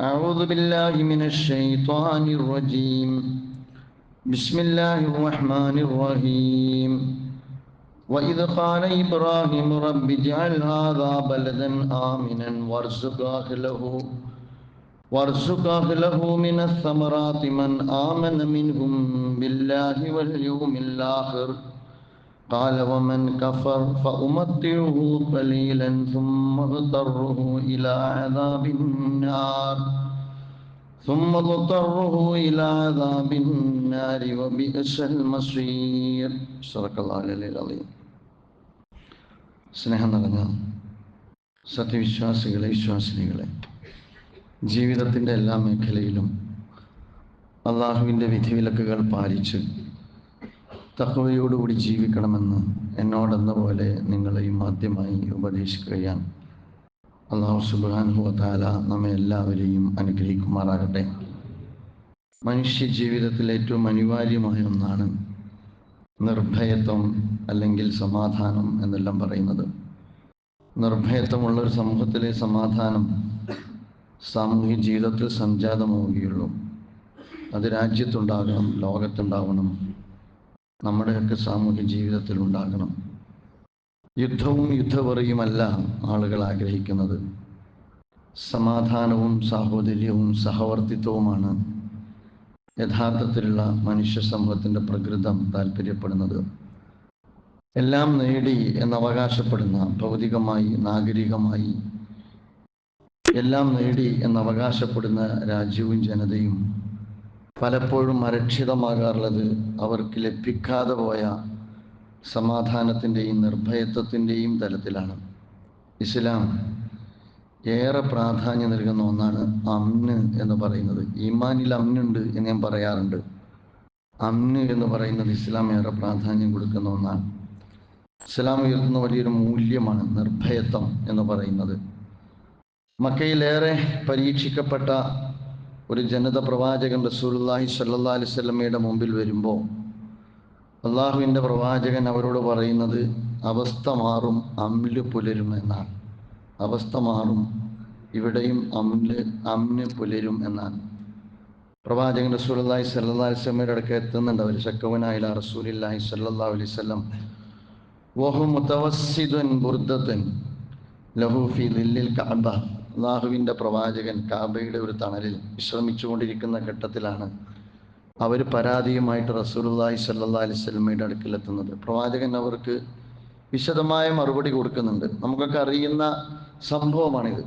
أعوذ بالله من الشيطان الرجيم. بسم الله الرحمن الرحيم. وإذ قال إبراهيم رب اجعل هذا بلدا آمنا وارزق أهله. وارزق أهله من الثمرات من آمن منهم بالله واليوم الآخر. قال ومن كفر فأمتعه قليلا ثم اضطره إلى عذاب النار ثم اضطره إلى عذاب النار وبئس المصير صدق الله العلي العظيم സ്നേഹം നിറഞ്ഞ സത്യവിശ്വാസികളെ വിശ്വാസിനികളെ ജീവിതത്തിൻ്റെ എല്ലാ മേഖലയിലും അള്ളാഹുവിൻ്റെ വിധിവിലക്കുകൾ പാലിച്ച് തഹവയോടുകൂടി ജീവിക്കണമെന്ന് എന്നോടെന്ന പോലെ നിങ്ങളെയും ആദ്യമായി ഉപദേശിക്കുകയാണ്. അള്ളാഹു സുബാൻഹു താല നമ്മെ എല്ലാവരെയും അനുഗ്രഹിക്കുമാറാകട്ടെ. മനുഷ്യ ജീവിതത്തിൽ ഏറ്റവും അനിവാര്യമായ ഒന്നാണ് നിർഭയത്വം അല്ലെങ്കിൽ സമാധാനം എന്നെല്ലാം പറയുന്നത്. നിർഭയത്വമുള്ള ഒരു സമൂഹത്തിലെ സമാധാനം സാമൂഹ്യ ജീവിതത്തിൽ സംജാതമാവുകയുള്ളൂ. അത് രാജ്യത്തുണ്ടാകണം ലോകത്തുണ്ടാവണം നമ്മുടെയൊക്കെ സാമൂഹ്യ ജീവിതത്തിൽ ഉണ്ടാകണം. യുദ്ധവും യുദ്ധപറയുമല്ല ആളുകൾ ആഗ്രഹിക്കുന്നത്. സമാധാനവും സാഹോദര്യവും സഹവർത്തിത്വവുമാണ് യഥാർത്ഥത്തിലുള്ള മനുഷ്യ സമൂഹത്തിന്റെ പ്രകൃതം താല്പര്യപ്പെടുന്നത്. എല്ലാം നേടി എന്നവകാശപ്പെടുന്ന ഭൗതികമായി നാഗരികമായി എല്ലാം നേടി എന്നവകാശപ്പെടുന്ന രാജ്യവും ജനതയും പലപ്പോഴും അരക്ഷിതമാകാറുള്ളത് അവർക്ക് ലഭിക്കാതെ പോയ സമാധാനത്തിന്റെയും നിർഭയത്വത്തിന്റെയും തലത്തിലാണ്. ഇസ്ലാം ഏറെ പ്രാധാന്യം നൽകുന്ന ഒന്നാണ് അമ്ന് എന്ന് പറയുന്നത്. ഈമാനിൽ അമ്നുണ്ട് എന്ന് ഞാൻ പറയാറുണ്ട്. അമ്ന് എന്ന് പറയുന്നത് ഇസ്ലാം ഏറെ പ്രാധാന്യം കൊടുക്കുന്ന ഒന്നാണ്. ഇസ്ലാം ഉയർത്തുന്ന വലിയൊരു മൂല്യമാണ് നിർഭയത്വം എന്ന് പറയുന്നത്. മക്കയിലേറെ പരീക്ഷിക്കപ്പെട്ട ഒരു ജനത പ്രവാചകൻ റസൂലുള്ളാഹി സ്വല്ലല്ലാഹി അലൈഹി വസല്ലമയുടെ മുമ്പിൽ വരുമ്പോൾ അള്ളാഹുവിന്റെ പ്രവാചകൻ അവരോട് പറയുന്നത് അവസ്ഥ മാറും അമ്ല് പുലരും എന്നാണ്. അവസ്ഥ മാറും ഇവിടെയും അമ്ല് അമ്ന് പുലരും എന്നാണ്. പ്രവാചകൻ റസൂലുള്ളാഹി സ്വല്ലല്ലാഹി അലൈഹി വസല്ലമയുടെ അടുക്ക എത്തുന്നുണ്ട് അവർ. ശക്കവനായില്ല റസൂലില്ലാഹി സല്ലാ അലൈഹി വസല്ലം. വഹു മുതവസ്സിദുൻ ബുർദത്തുൻ ലഹു ഫി ദില്ലിൽ കഅബ. അള്ളാഹുവിന്റെ പ്രവാചകൻ കാബയുടെ ഒരു തണലിൽ വിശ്രമിച്ചുകൊണ്ടിരിക്കുന്ന ഘട്ടത്തിലാണ് അവർ പരാതിയുമായിട്ട് റസൂലുള്ളാഹി സ്വല്ലല്ലാഹി അലൈഹി വസല്ലമയുടെ അടുക്കലെത്തുന്നത്. പ്രവാചകൻ അവർക്ക് വിശദമായ മറുപടി കൊടുക്കുന്നുണ്ട്. നമുക്കൊക്കെ അറിയുന്ന സംഭവമാണിത്.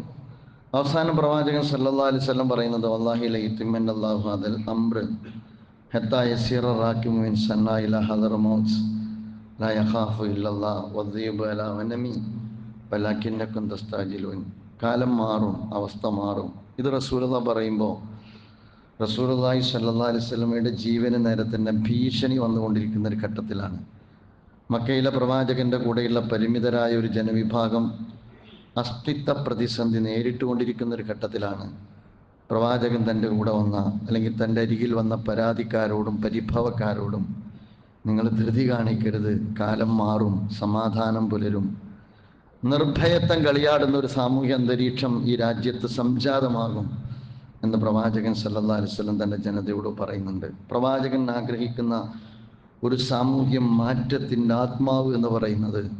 അവസാനം പ്രവാചകൻ സല്ലാ അലൈഹി വസല്ലം പറയുന്നത് വല്ലാഹി ലൈത്തിമൻ അദൽ യസീറ ലാ യഖാഫു കാലം മാറും അവസ്ഥ മാറും. ഇത് റസൂലത പറയുമ്പോൾ റസൂലി സല്ലാ അലൈഹി സ്വലമയുടെ ജീവന് നേരെ തന്നെ ഭീഷണി വന്നുകൊണ്ടിരിക്കുന്ന ഒരു ഘട്ടത്തിലാണ്. മക്കയിലെ പ്രവാചകന്റെ കൂടെയുള്ള പരിമിതരായ ഒരു ജനവിഭാഗം അസ്തിത്വ പ്രതിസന്ധി നേരിട്ടുകൊണ്ടിരിക്കുന്ന ഒരു ഘട്ടത്തിലാണ്. പ്രവാചകൻ തന്റെ കൂടെ വന്ന അല്ലെങ്കിൽ തന്റെ അരികിൽ വന്ന പരാതിക്കാരോടും പരിഭവക്കാരോടും നിങ്ങൾ ധൃതി കാണിക്കരുത്. കാലം മാറും സമാധാനം പുലരും. നിർഭയത്വം കളിയാടുന്ന ഒരു സാമൂഹ്യ അന്തരീക്ഷം ഈ രാജ്യത്ത് സംജാതമാകും എന്ന് പ്രവാചകൻ സല്ലാ അലൈഹി വസല്ലം തന്റെ ജനതയോട് പറയുന്നുണ്ട്. പ്രവാചകൻ ആഗ്രഹിക്കുന്ന ഒരു സാമൂഹ്യ മാറ്റത്തിന്റെ ആത്മാവ് എന്ന് പറയുന്നത്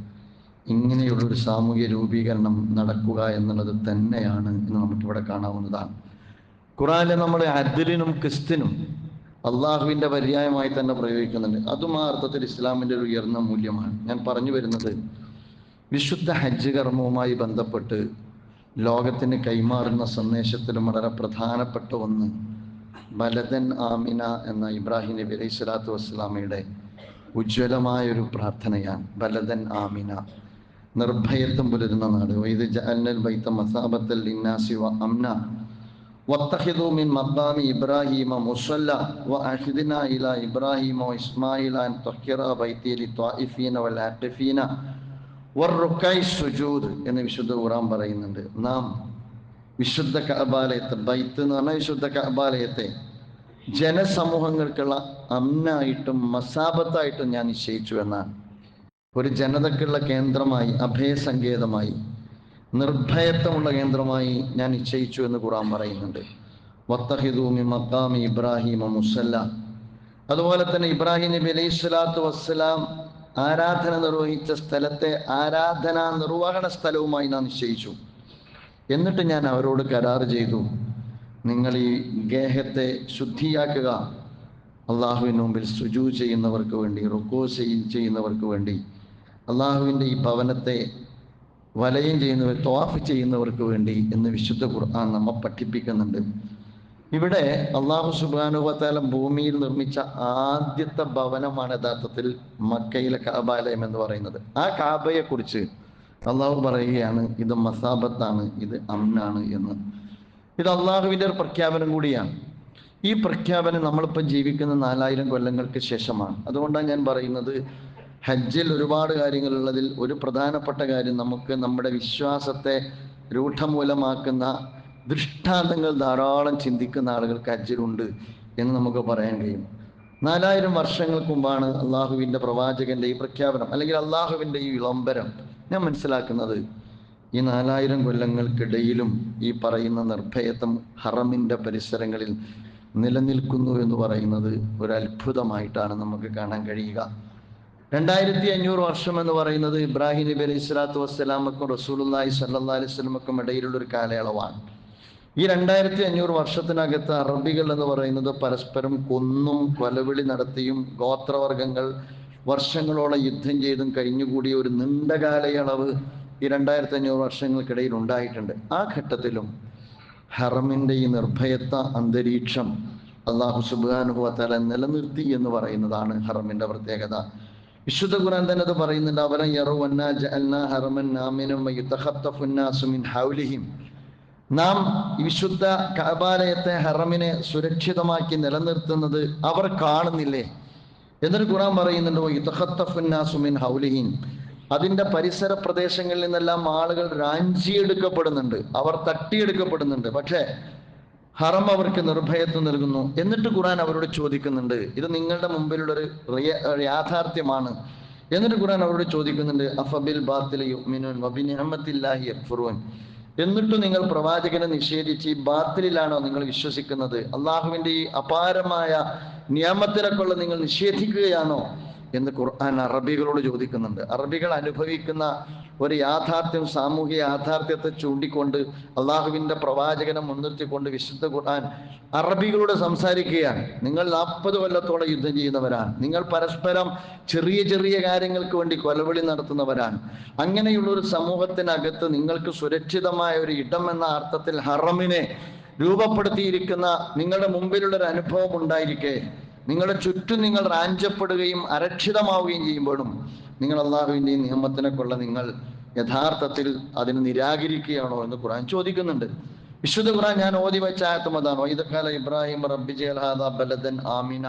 ഇങ്ങനെയുള്ള ഒരു സാമൂഹ്യ രൂപീകരണം നടക്കുക എന്നുള്ളത് തന്നെയാണ് എന്ന് നമുക്കിവിടെ കാണാവുന്നതാണ്. ഖുറാനിലെ നമ്മൾ അദ്ലിനും ക്രിസ്തിനും അള്ളാഹുവിന്റെ പര്യായമായി തന്നെ പ്രയോഗിക്കുന്നുണ്ട്. അതും ആ അർത്ഥത്തിൽ ഇസ്ലാമിന്റെ ഒരു ഉയർന്ന മൂല്യമാണ്. ഞാൻ പറഞ്ഞു വരുന്നത് വിശുദ്ധ ഹജ്ജ് കർമ്മവുമായി ബന്ധപ്പെട്ട് ലോകത്തിന് കൈമാറുന്ന സന്ദേശത്തിലും വളരെ പ്രധാനപ്പെട്ട ഒന്ന് ബലദൻ ആമിന എന്ന ഇബ്രാഹിം നബി അലൈഹി സ്വലാത്തു വസ്സലാമയുടെ ഉജ്ജ്വലമായൊരു പ്രാർത്ഥനയാണ് ബലദൻ ആമിന നിർഭയത്വം പുലരുന്ന നാട് വൈദ് ജഅൽനൽ ബൈത്ത മസാബത്തൽ ലിന്നാസി വ അംന واتخذوا من مقام إبراهيم مصلى وأعهدنا إلى إبراهيم وإسماعيل أن طهر بيتي للطائفين والعاكفين വറുക്കായി സുജൂദ് എന്ന് വിശുദ്ധ ഖുറാൻ പറയുന്നുണ്ട്. നാം വിശുദ്ധ കബാലയത്തെ ബൈത്ത് എന്ന് പറഞ്ഞാൽ വിശുദ്ധ കബാലയത്തെ ജനസമൂഹങ്ങൾക്കുള്ള അമ്നായിട്ടും മസാബത്തായിട്ടും ഞാൻ നിശ്ചയിച്ചു എന്നാണ്. ഒരു ജനതക്കുള്ള കേന്ദ്രമായി അഭയസങ്കേതമായി നിർഭയത്വമുള്ള കേന്ദ്രമായി ഞാൻ നിശ്ചയിച്ചു എന്ന് ഖുറാൻ പറയുന്നുണ്ട്. വത്തഹിദൂമി മക്കാമി ഇബ്രാഹിമ മുസല്ല. അതുപോലെ തന്നെ ഇബ്രാഹിം നബി അലൈഹി സ്വലാത്തു വസ്സലാം ആരാധന നിർവഹിച്ച സ്ഥലത്തെ ആരാധന നിർവഹണ സ്ഥലവുമായി നാം നിശ്ചയിച്ചു. എന്നിട്ട് ഞാൻ അവരോട് കരാർ ചെയ്തു. നിങ്ങൾ ഈ ഗേഹത്തെ ശുദ്ധിയാക്കുക. അള്ളാഹുവിന് മുമ്പിൽ സുജു ചെയ്യുന്നവർക്ക് വേണ്ടി റുക്കോ ചെയ്യുന്നവർക്ക് വേണ്ടി അള്ളാഹുവിന്റെ ഈ ഭവനത്തെ വലയം ചെയ്യുന്നവർ ത്വാഫ് ചെയ്യുന്നവർക്ക് വേണ്ടി എന്ന് വിശുദ്ധ ഖുർആൻ നമ്മെ പഠിപ്പിക്കുന്നുണ്ട്. ഇവിടെ അള്ളാഹു സുബാനുവത്താല ഭൂമിയിൽ നിർമ്മിച്ച ആദ്യത്തെ ഭവനമാണ് യഥാർത്ഥത്തിൽ മക്കയിലെ കാബാലയം എന്ന് പറയുന്നത്. ആ കാബയെ കുറിച്ച് അള്ളാഹു പറയുകയാണ് ഇത് മസാബത്താണ് ഇത് അമ്നാണ് എന്ന്. ഇത് അള്ളാഹുവിന്റെ ഒരു പ്രഖ്യാപനം കൂടിയാണ്. ഈ പ്രഖ്യാപനം നമ്മളിപ്പോൾ ജീവിക്കുന്ന നാലായിരം കൊല്ലങ്ങൾക്ക് ശേഷമാണ്. അതുകൊണ്ടാണ് ഞാൻ പറയുന്നത് ഹജ്ജിൽ ഒരുപാട് കാര്യങ്ങളുള്ളതിൽ ഒരു പ്രധാനപ്പെട്ട കാര്യം നമുക്ക് നമ്മുടെ വിശ്വാസത്തെ രൂഢമൂലമാക്കുന്ന ദൃഷ്ടാന്തങ്ങൾ ധാരാളം ചിന്തിക്കുന്ന ആളുകൾക്ക് അജ്ജരുണ്ട് എന്ന് നമുക്ക് പറയാൻ കഴിയും. നാലായിരം വർഷങ്ങൾക്ക് മുമ്പാണ് അള്ളാഹുവിന്റെ പ്രവാചകന്റെ ഈ പ്രഖ്യാപനം അല്ലെങ്കിൽ അള്ളാഹുവിന്റെ ഈ വിളംബരം ഞാൻ മനസ്സിലാക്കുന്നത്. ഈ നാലായിരം കൊല്ലങ്ങൾക്കിടയിലും ഈ പറയുന്ന നിർഭയത്വം ഹറമിന്റെ പരിസരങ്ങളിൽ നിലനിൽക്കുന്നു എന്ന് പറയുന്നത് ഒരു അത്ഭുതമായിട്ടാണ് നമുക്ക് കാണാൻ കഴിയുക. രണ്ടായിരത്തി അഞ്ഞൂറ് വർഷം എന്ന് പറയുന്നത് ഇബ്രാഹിം നബി അലൈഹി സ്വലാത്തു വസ്സലാമക്കും റസൂലുല്ലാഹി സല്ലാ അലൈഹി സ്വലമക്കും ഇടയിലുള്ള ഒരു കാലയളവാണ്. ഈ രണ്ടായിരത്തി അഞ്ഞൂറ് വർഷത്തിനകത്ത് അറബികൾ എന്ന് പറയുന്നത് പരസ്പരം കൊന്നും കൊലവിളി നടത്തിയും ഗോത്രവർഗങ്ങൾ വർഷങ്ങളോളം യുദ്ധം ചെയ്തും കഴിഞ്ഞുകൂടിയ ഒരു നീണ്ട കാലയളവ് ഈ രണ്ടായിരത്തി അഞ്ഞൂറ് വർഷങ്ങൾക്കിടയിൽ ഉണ്ടായിട്ടുണ്ട്. ആ ഘട്ടത്തിലും ഹറമിന്റെ ഈ നിർഭയത്വ അന്തരീക്ഷം അള്ളാഹു സുബാനുഭവത്തല നിലനിർത്തി എന്ന് പറയുന്നതാണ് ഹറമിന്റെ പ്രത്യേകത. വിശുദ്ധ ഖുർആൻ തന്നെ അത് പറയുന്നുണ്ട് അവരം ജഅൽനാ ഹറമൻ ഹൗലിഹിം നാം വിശുദ്ധ കബാലയത്തെ ഹറമിനെ സുരക്ഷിതമാക്കി നിലനിർത്തുന്നത് അവർ കാണുന്നില്ലേ? എന്നൊരു ഖുർആൻ പറയുന്നുണ്ട് യുതഖത്തഫുന്നാസു മിൻ ഹൗലിഹിം അതിന്റെ പരിസര പ്രദേശങ്ങളിൽ നിന്നെല്ലാം ആളുകൾ റാഞ്ചിയെടുക്കപ്പെടുന്നുണ്ട് അവർ തട്ടിയെടുക്കപ്പെടുന്നുണ്ട്. പക്ഷേ ഹറം അവർക്ക് നിർഭയത്വം നൽകുന്നു. എന്നിട്ട് ഖുറാൻ അവരോട് ചോദിക്കുന്നുണ്ട് ഇത് നിങ്ങളുടെ മുമ്പിലുള്ള ഒരു യാഥാർത്ഥ്യമാണ്. എന്നിട്ട് ഖുറാൻ അവരോട് ചോദിക്കുന്നുണ്ട് അഫബിൽ യക്ഫുറൂൻ. എന്നിട്ടും നിങ്ങൾ പ്രവാചകനെ നിഷേധിച്ച് ബാത്തിലാണോ നിങ്ങൾ വിശ്വസിക്കുന്നത്? അള്ളാഹുവിന്റെ ഈ അപാരമായ നിയമത്തിലൊക്കെയുള്ള നിങ്ങൾ നിഷേധിക്കുകയാണോ? എന്ന് ഖുർആൻ അറബികളോട് ചോദിക്കുന്നുണ്ട്. അറബികൾ അനുഭവിക്കുന്ന ഒരു യാഥാർത്ഥ്യം സാമൂഹിക യാഥാർത്ഥ്യത്തെ ചൂണ്ടിക്കൊണ്ട് അള്ളാഹുവിന്റെ പ്രവാചകനെ മുൻനിർത്തിക്കൊണ്ട് വിശുദ്ധ ഖുർആൻ അറബികളോട് സംസാരിക്കുകയാണ്. നിങ്ങൾ നാൽപ്പത് കൊല്ലത്തോളം യുദ്ധം ചെയ്യുന്നവരാണ്. നിങ്ങൾ പരസ്പരം ചെറിയ ചെറിയ കാര്യങ്ങൾക്ക് വേണ്ടി കൊലവിളി നടത്തുന്നവരാണ്. അങ്ങനെയുള്ള ഒരു സമൂഹത്തിനകത്ത് നിങ്ങൾക്ക് സുരക്ഷിതമായ ഒരു ഇടം എന്ന അർത്ഥത്തിൽ ഹറമിനെ രൂപപ്പെടുത്തിയിരിക്കുന്ന നിങ്ങളുടെ മുമ്പിലുള്ള ഒരു അനുഭവം ഉണ്ടായിരിക്കെ. നിങ്ങളുടെ ചുറ്റും നിങ്ങൾ റാഞ്ചപ്പെടുകയും അരക്ഷിതമാവുകയും ചെയ്യുമ്പോഴും നിങ്ങൾ അള്ളാഹുവിന്റെ നിയമത്തിനെ കൊള്ള നിങ്ങൾ യഥാർത്ഥത്തിൽ അതിനെ നിരാകരിക്കുകയാണോ എന്ന് ഖുർആൻ ചോദിക്കുന്നുണ്ട്. വിശുദ്ധ ഖുർആൻ ഞാൻ ഓതി വെച്ച ആയത്തുമതാണ് ഇതക്കാല ഇതൊക്കെ ഇബ്രാഹിം റബ്ബി ബലദൻ ആമിന.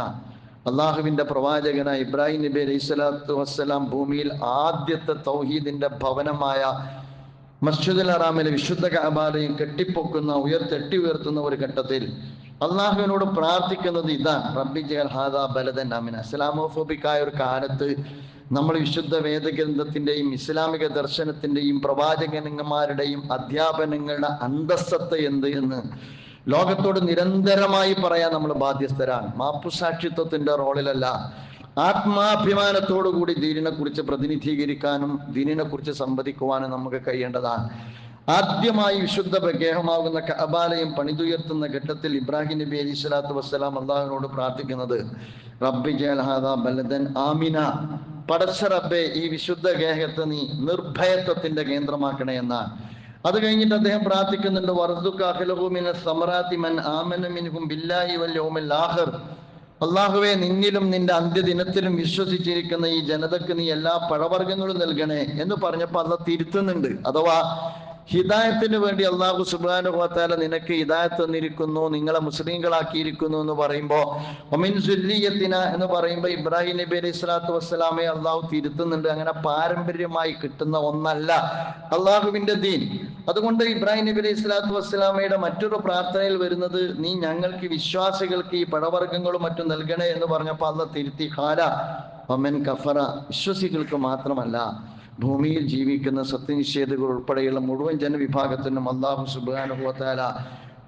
അള്ളാഹുവിന്റെ പ്രവാചകനായ ഇബ്രാഹിം നബി അലൈഹി സ്വലാത്തു വസ്സലാം ഭൂമിയിൽ ആദ്യത്തെ തൗഹീദിന്റെ ഭവനമായ മസ്ജിദുൽ ഹറാമിലെ വിശുദ്ധ കഅബാലയം കെട്ടിപ്പൊക്കുന്ന ഉയർത്തെട്ടി ഉയർത്തുന്ന ഒരു ഘട്ടത്തിൽ അള്ളാഹുവിനോട് പ്രാർത്ഥിക്കുന്നത് ഇതാണ്. റബ്ബി ജൽ ഹാദ ബലദൻ അമിന ഇസ്ലാമോഫോബിക്കായ ഒരു കാലത്ത് നമ്മൾ വിശുദ്ധ വേദഗ്രന്ഥത്തിന്റെയും ഇസ്ലാമിക ദർശനത്തിന്റെയും പ്രവാചകന്മാരുടെയും അധ്യാപനങ്ങളുടെ അന്തസ്സത്ത് എന്ത് എന്ന് ലോകത്തോട് നിരന്തരമായി പറയാൻ നമ്മൾ ബാധ്യസ്ഥരാണ്. മാപ്പുസാക്ഷിത്വത്തിന്റെ റോളിലല്ല. ആത്മാഭിമാനത്തോടു കൂടി ദീനിനെ കുറിച്ച് പ്രതിനിധീകരിക്കാനും ദീനിനെ കുറിച്ച് സംവദിക്കുവാനും നമുക്ക് കഴിയേണ്ടതാണ്. ആദ്യമായി വിശുദ്ധ പ്രഗേഹമാകുന്ന കഅബാലയം പണിതുയർത്തുന്ന ഘട്ടത്തിൽ ഇബ്രാഹിം നബി അലി സ്വലാത്തു വസ്സലാം അള്ളാഹുവിനോട് പ്രാർത്ഥിക്കുന്നത് റബ്ബി ജൽഹാദ ബലദൻ ആമിന പടച്ച റബ്ബെ ഈ വിശുദ്ധ ഗേഹത്തെ നീ നിർഭയത്വത്തിന്റെ കേന്ദ്രമാക്കണേ എന്നാണ് അത് കഴിഞ്ഞിട്ട് അദ്ദേഹം പ്രാർത്ഥിക്കുന്നുണ്ട് മൻ അള്ളാഹുവെ നിന്നിലും നിന്റെ അന്ത്യദിനത്തിലും വിശ്വസിച്ചിരിക്കുന്ന ഈ ജനതക്ക് നീ എല്ലാ പഴവർഗങ്ങളും നൽകണേ എന്ന് പറഞ്ഞപ്പോൾ അല്ല തിരുത്തുന്നുണ്ട്. അഥവാ ഹിദായത്തിന് വേണ്ടി അള്ളാഹു സുബാനു ഹോത്താല നിനക്ക് ഹിദായത്ത് തന്നിരിക്കുന്നു നിങ്ങളെ മുസ്ലിങ്ങളാക്കിയിരിക്കുന്നു എന്ന് പറയുമ്പോൾ ഒമിൻ സുല്ലിയത്തിന എന്ന് പറയുമ്പോൾ ഇബ്രാഹിം നബി അലൈഹി സ്വലാത്തു വസ്സലാമെ അള്ളാഹു തിരുത്തുന്നുണ്ട്. അങ്ങനെ പാരമ്പര്യമായി കിട്ടുന്ന ഒന്നല്ല അള്ളാഹുവിന്റെ ദീൻ. അതുകൊണ്ട് ഇബ്രാഹിം നബി അലൈഹി സ്വലാത്തു വസ്സലാമയുടെ മറ്റൊരു പ്രാർത്ഥനയിൽ വരുന്നത് നീ ഞങ്ങൾക്ക് വിശ്വാസികൾക്ക് ഈ പഴവർഗങ്ങളും മറ്റും നൽകണേ എന്ന് പറഞ്ഞപ്പോൾ അള്ള തിരുത്തി ഹാല ഒമൻ കഫറ വിശ്വസികൾക്ക് മാത്രമല്ല ഭൂമിയിൽ ജീവിക്കുന്ന സത്യനിഷേധകൾ ഉൾപ്പെടെയുള്ള മുഴുവൻ ജനവിഭാഗത്തിനും അള്ളാഹു സുബാനുഭവത്താല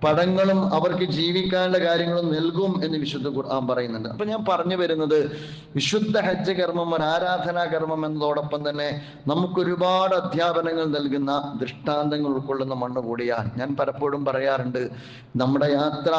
പടങ്ങളും അവർക്ക് ജീവിക്കാനുള്ള കാര്യങ്ങളും നൽകും എന്ന് വിശുദ്ധ ഖുർആൻ പറയുന്നുണ്ട്. അപ്പൊ ഞാൻ പറഞ്ഞു വരുന്നത് വിശുദ്ധ ഹജ്ജ് കർമ്മം ഒരു ആരാധനാ കർമ്മം എന്നതോടൊപ്പം തന്നെ നമുക്ക് ഒരുപാട് അധ്യാപനങ്ങൾ നൽകുന്ന ദൃഷ്ടാന്തങ്ങൾ ഉൾക്കൊള്ളുന്ന മണ്ണ് കൂടിയാണ്. ഞാൻ പലപ്പോഴും പറയാറുണ്ട് നമ്മുടെ യാത്ര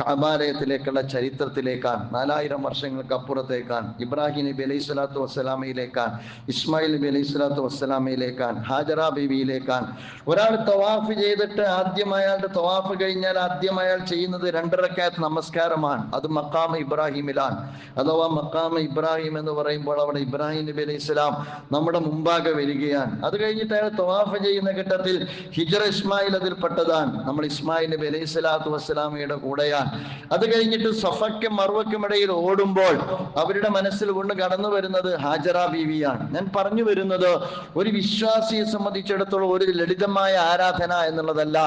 കാബാലയത്തിലേക്കുള്ള ചരിത്രത്തിലേക്കാണ് നാലായിരം വർഷങ്ങൾക്ക് അപ്പുറത്തേക്കാണ് ഇബ്രാഹിം നബി അലൈഹി സ്വലാത്തു വസ്സലാമയിലേക്കാണ് ഇസ്മായിൽ നബി അലൈഹി സ്വലാത്തു വസ്സലാമയിലേക്കാണ് ഹാജറ ബീവിയിലേക്കാണ്. ഒരാൾ തവാഫ് ചെയ്തിട്ട് ആദ്യം അയാളുടെ തവാഫ് കഴിഞ്ഞാൽ ആദ്യം അയാൾ ചെയ്യുന്നത് രണ്ടരക്കാത്ത നമസ്കാരമാണ്. അത് മക്കാമ ഇബ്രാഹിമിലാണ്. അഥവാ മക്കാമ ഇബ്രാഹിം എന്ന് പറയുമ്പോൾ അവിടെ ഇബ്രാഹിം നബി അലൈഹി സ്വലാം നമ്മുടെ മുമ്പാകെ വരികയാണ്. അത് കഴിഞ്ഞിട്ട് അയാൾ തവാഫ് ചെയ്യുന്ന ഘട്ടത്തിൽ ഹിജറ ഇസ്മായിൽ അതിൽ പെട്ടതാണ്. നമ്മൾ ഇസ്മായിൽ നബി അലൈഹി സ്വലാത്തു വസ്സലാമയുടെ കൂടെയാണ്. അത് കഴിഞ്ഞിട്ട് സഫയ്ക്കും മറുവയ്ക്കും ഇടയിൽ ഓടുമ്പോൾ അവരുടെ മനസ്സിൽ കൊണ്ട് കടന്നു വരുന്നത് ഹാജറ ബീവിയാണ്. ഞാൻ പറഞ്ഞു വരുന്നത് ഒരു വിശ്വാസിയെ സംബന്ധിച്ചിടത്തോളം ഒരു ലളിതമായ ആരാധന എന്നുള്ളതല്ല.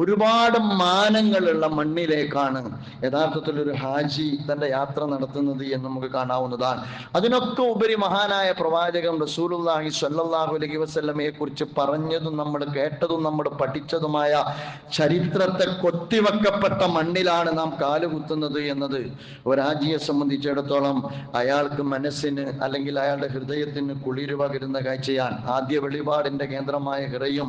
ഒരുപാട് മാനങ്ങളുള്ള മണ്ണിലേക്കാണ് യഥാർത്ഥത്തിൽ ഒരു ഹാജി തന്റെ യാത്ര നടത്തുന്നത് എന്ന് നമുക്ക് കാണാവുന്നതാണ്. അതിനൊക്കെ ഉപരി മഹാനായ പ്രവാചകൻ റസൂലുല്ലാഹി സ്വല്ലല്ലാഹു അലൈഹി വസല്ലമയെ കുറിച്ച് പറഞ്ഞതും നമ്മൾ കേട്ടതും നമ്മൾ പഠിച്ചതുമായ ചരിത്രത്തെ കൊത്തിവെക്കപ്പെട്ട മണ്ണിലാണ് നാം കാലുകുത്തുന്നത് എന്നത് ഒരാജിയെ സംബന്ധിച്ചിടത്തോളം അയാൾക്ക് മനസ്സിന് അല്ലെങ്കിൽ അയാളുടെ ഹൃദയത്തിന് കുളിര് പകരുന്ന കാഴ്ചയാണ്. ആദ്യ വെളിപാടിന്റെ കേന്ദ്രമായ ഹിറയും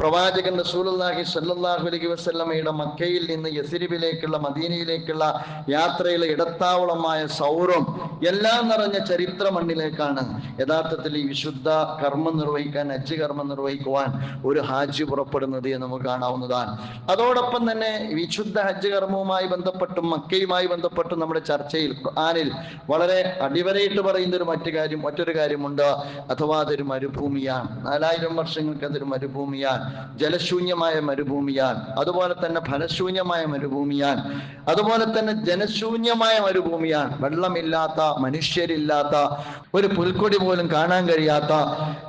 പ്രവാചകൻ റസൂലുല്ലാഹി സ്വല്ലല്ലാഹു അലൈഹി വസല്ലമയുടെ മക്കയിൽ നിന്ന് യസിരിബിലേക്കുള്ള മദീനയിലേക്കുള്ള യാത്രയിലെ ഇടത്താവളമായ സൗറും എല്ലാം നിറഞ്ഞ ചരിത്ര മണ്ണിലേക്കാണ് യഥാർത്ഥത്തിൽ ഈ വിശുദ്ധ കർമ്മം നിർവഹിക്കാൻ ഹജ്ജ് കർമ്മം നിർവഹിക്കുവാൻ ഒരു ഹാജ് പുറപ്പെടുന്നത് എന്ന് നമുക്ക് കാണാവുന്നതാണ്. അതോടൊപ്പം തന്നെ വിശുദ്ധ ഹജ്ജ് കർമ്മവുമായി ബന്ധപ്പെട്ടും മക്കയുമായി ബന്ധപ്പെട്ടും നമ്മുടെ ചർച്ചയിൽ ഖുർആനിൽ വളരെ അടിവരയിട്ട് പറയുന്ന ഒരു മറ്റു കാര്യം മറ്റൊരു കാര്യമുണ്ട്. അഥവാ അതൊരു മരുഭൂമിയാണ്. നാലായിരം വർഷങ്ങൾക്ക് അതൊരു മരുഭൂമിയാണ്. ജലശൂന്യമായ മരുഭൂമിയാണ്. അതുപോലെ തന്നെ ഫലശൂന്യമായ മരുഭൂമിയാണ്. അതുപോലെ തന്നെ ജനശൂന്യമായ മരുഭൂമിയാണ്. വെള്ളമില്ലാത്ത മനുഷ്യരില്ലാത്ത ഒരു പുൽക്കൊടി പോലും കാണാൻ കഴിയാത്ത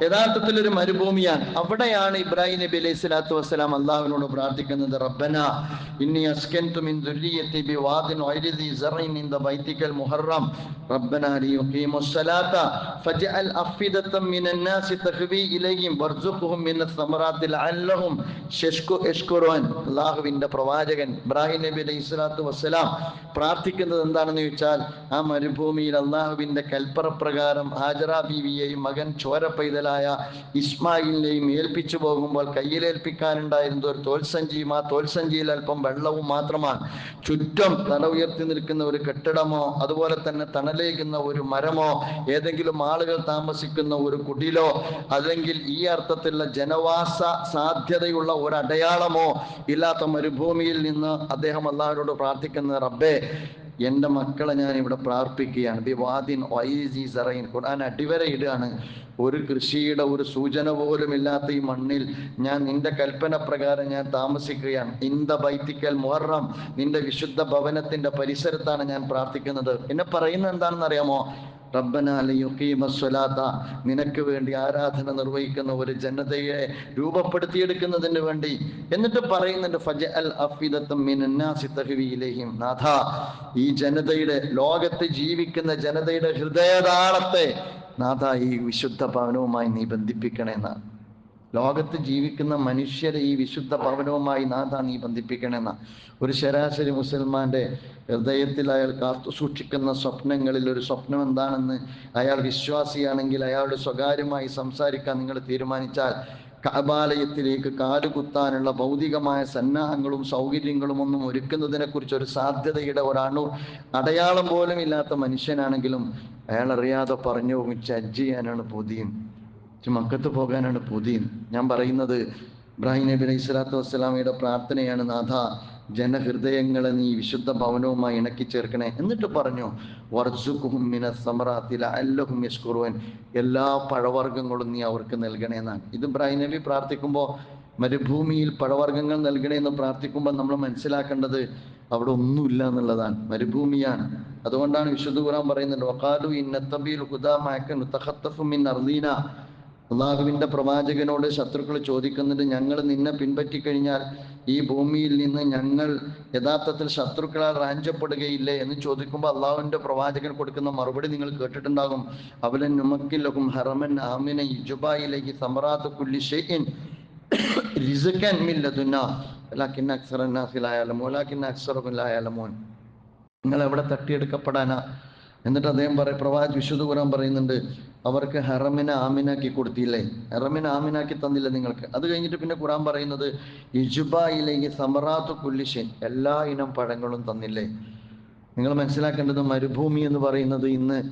യഥാർത്ഥത്തിൽ ഒരു മരുഭൂമിയാണ്. അവിടെയാണ് ഇബ്രാഹിം നബി അലൈഹി സ്വലാത്തു വസ്സലാം അള്ളാഹുവിനോട് പ്രാർത്ഥിക്കുന്നത് റബ്ബന ഇന്നി അസ്കൻതു മിൻ ദുർരിയത്തി ബി വാദിൻ ദി സറൈൻ ഇൻ ദ ബൈതിക്കൽ മുഹറം. റബ്ബന സ്വലാത്ത ഫജ്അൽ അഫിദത്തം മിനൻ നാസി തഹ്വി ഇലൈഹിം വർസുഖുഹും മിനസ് സമറാത്തി ലഅല്ലഹും യഷ്കു യഷ്കുറുൻ അള്ളാഹുവിന്റെ പ്രവാചകൻ ഇബ്രാഹിം നബി അലൈഹി സ്വലാത്തു വസ്സലാം പ്രാർത്ഥിക്കുന്നത് എന്താണെന്ന് ചോദിച്ചാൽ ആ മരുഭൂമിയിൽ അള്ളാഹുവിന്റെ കൽപ്പറപ്രകാരം ഹാജറ ബീവിയെയും മകൻ ചോര പൈതലായ ഇസ്മായിലിനെയും ഏൽപ്പിച്ചു പോകുമ്പോൾ കയ്യിലേൽപ്പിക്കാനുണ്ടായിരുന്ന ഒരു തോൽസഞ്ചിയും ആ തോൽസഞ്ചിയിൽ അല്പം വെള്ളവും മാത്രമാണ്. ചുറ്റും തല ഉയർത്തി നിൽക്കുന്ന ഒരു കെട്ടിടമോ അതുപോലെ തന്നെ തണലേക്കുന്ന ഒരു മരമോ ഏതെങ്കിലും ആളുകൾ താമസിക്കുന്ന ഒരു കുടിലോ അല്ലെങ്കിൽ ഈ അർത്ഥത്തിലുള്ള ജനവാസ സാധ്യതയുള്ള ഒരു അടയാളമോ ഇല്ലാത്ത മരുഭൂമിയിൽ നിന്ന് അദ്ദേഹം അള്ളാഹുവിനോട് പ്രാർത്ഥിക്കുന്ന റബ്ബേ എന്റെ മക്കളെ ഞാൻ ഇവിടെ പ്രാർത്ഥിക്കുകയാണ്. ബിവാദിൻ വാദിൻ ഒയ്സി സറൈൻ. ഖുർആൻ അടിവരയിടുകയാണ് ഒരു കൃഷിയുടെ ഒരു സൂചന പോലും ഇല്ലാത്ത ഈ മണ്ണിൽ ഞാൻ നിന്റെ കൽപ്പന പ്രകാരം ഞാൻ താമസിക്കുകയാണ്. ഇന്ത ബൈത്തിക്കൽ മുഹറം നിന്റെ വിശുദ്ധ ഭവനത്തിന്റെ പരിസരത്താണ് ഞാൻ പ്രാർത്ഥിക്കുന്നത്. എന്നെ പറയുന്നത് എന്താണെന്ന് അറിയാമോ നിനക്ക് വേണ്ടി ആരാധന നിർവഹിക്കുന്ന ഒരു ജനതയെ രൂപപ്പെടുത്തിയെടുക്കുന്നതിന് വേണ്ടി എന്നിട്ട് പറയുന്നുണ്ട് ഫജ ഈ ജനതയുടെ ലോകത്ത് ജീവിക്കുന്ന ജനതയുടെ ഹൃദയതാളത്തെ നാഥ ഈ വിശുദ്ധ ഭവനവുമായി നീ ബന്ധിപ്പിക്കണേ എന്നാണ് ലോകത്ത് ജീവിക്കുന്ന മനുഷ്യരെ ഈ വിശുദ്ധ ഭവനവുമായി നാഥ നീ ബന്ധിപ്പിക്കണമെന്ന ഒരു ശരാശരി മുസൽമാന്റെ ഹൃദയത്തിൽ അയാൾ കാത്തു സൂക്ഷിക്കുന്ന സ്വപ്നങ്ങളിൽ ഒരു സ്വപ്നം എന്താണെന്ന് അയാൾ വിശ്വാസിയാണെങ്കിൽ അയാളുടെ സ്വകാര്യമായി സംസാരിക്കാൻ നിങ്ങൾ തീരുമാനിച്ചാൽ കബാലയത്തിലേക്ക് കാലുകുത്താനുള്ള ഭൗതികമായ സന്നാഹങ്ങളും സൗകര്യങ്ങളും ഒന്നും ഒരുക്കുന്നതിനെ കുറിച്ച് ഒരു സാധ്യതയുടെ ഒരണു അടയാളം പോലും ഇല്ലാത്ത മനുഷ്യനാണെങ്കിലും അയാൾ അറിയാതെ പറഞ്ഞു ഹജ്ജ് ചെയ്യാനാണ് പുതിയും. മക്കത്ത് പോകാനാണ് പുതിയ ഞാൻ പറയുന്നത് ഇബ്രാഹിം നബി അലൈഹി സ്വലാത്തു വസ്സലാമയുടെ പ്രാർത്ഥനയാണ് നാഥ ജനഹൃദയങ്ങളെ നീ വിശുദ്ധ ഭവനവുമായി ഇണക്കി ചേർക്കണേ. എന്നിട്ട് പറഞ്ഞു വർസുഖും മിന സമറാത്തില അല്ലഹും യഷ്കുറുവൻ എല്ലാ പഴവർഗങ്ങളും നീ അവർക്ക് നൽകണേ എന്നാണ്. ഇത് ഇബ്രാഹിം നബി പ്രാർത്ഥിക്കുമ്പോൾ മരുഭൂമിയിൽ പഴവർഗങ്ങൾ നൽകണേ എന്ന് പ്രാർത്ഥിക്കുമ്പോൾ നമ്മൾ മനസ്സിലാക്കേണ്ടത് അവിടെ ഒന്നുമില്ല എന്നുള്ളതാണ്. മരുഭൂമിയാണ്. അതുകൊണ്ടാണ് വിശുദ്ധ ഖുറാൻ പറയുന്നത് അള്ളാഹുവിന്റെ പ്രവാചകനോട് ശത്രുക്കൾ ചോദിക്കുന്നുണ്ട് ഞങ്ങൾ നിന്നെ പിൻപറ്റി കഴിഞ്ഞാൽ ഈ ഭൂമിയിൽ നിന്ന് ഞങ്ങൾ യഥാർത്ഥത്തിൽ ശത്രുക്കളാൽ റാഞ്ചപ്പെടുകയില്ലേ എന്ന് ചോദിക്കുമ്പോൾ അള്ളാഹുവിന്റെ പ്രവാചകൻ കൊടുക്കുന്ന മറുപടി നിങ്ങൾ കേട്ടിട്ടുണ്ടാകും. അവലൻ നുമക്കിലകും ഹറമൻ ആമിന ഇജുബായിലേക്ക് സമറാത്ത് കുല്ലി ഷെയ്ൻ റിസുക്കൻ മില്ലതുന്ന അക്സറുലായാലമോൻ നിങ്ങൾ എവിടെ തട്ടിയെടുക്കപ്പെടാനാ? എന്നിട്ട് അദ്ദേഹം പറയും പ്രവാചി വിശുദ്ധ ഖുറാൻ പറയുന്നുണ്ട് അവർക്ക് ഹെറമിനെ ആമിനാക്കി കൊടുത്തില്ലേ? ഹെറമിനെ ആമിനാക്കി തന്നില്ല നിങ്ങൾക്ക്? അത് കഴിഞ്ഞിട്ട് പിന്നെ ഖുറാൻ പറയുന്നത് ഇജുബായിലേക്ക് സമറാത്തു കുല്ലിഷൻ എല്ലാ ഇനം പഴങ്ങളും തന്നില്ലേ? നിങ്ങൾ മനസ്സിലാക്കേണ്ടത് മരുഭൂമി എന്ന് പറയുന്നത് ഇന്ന്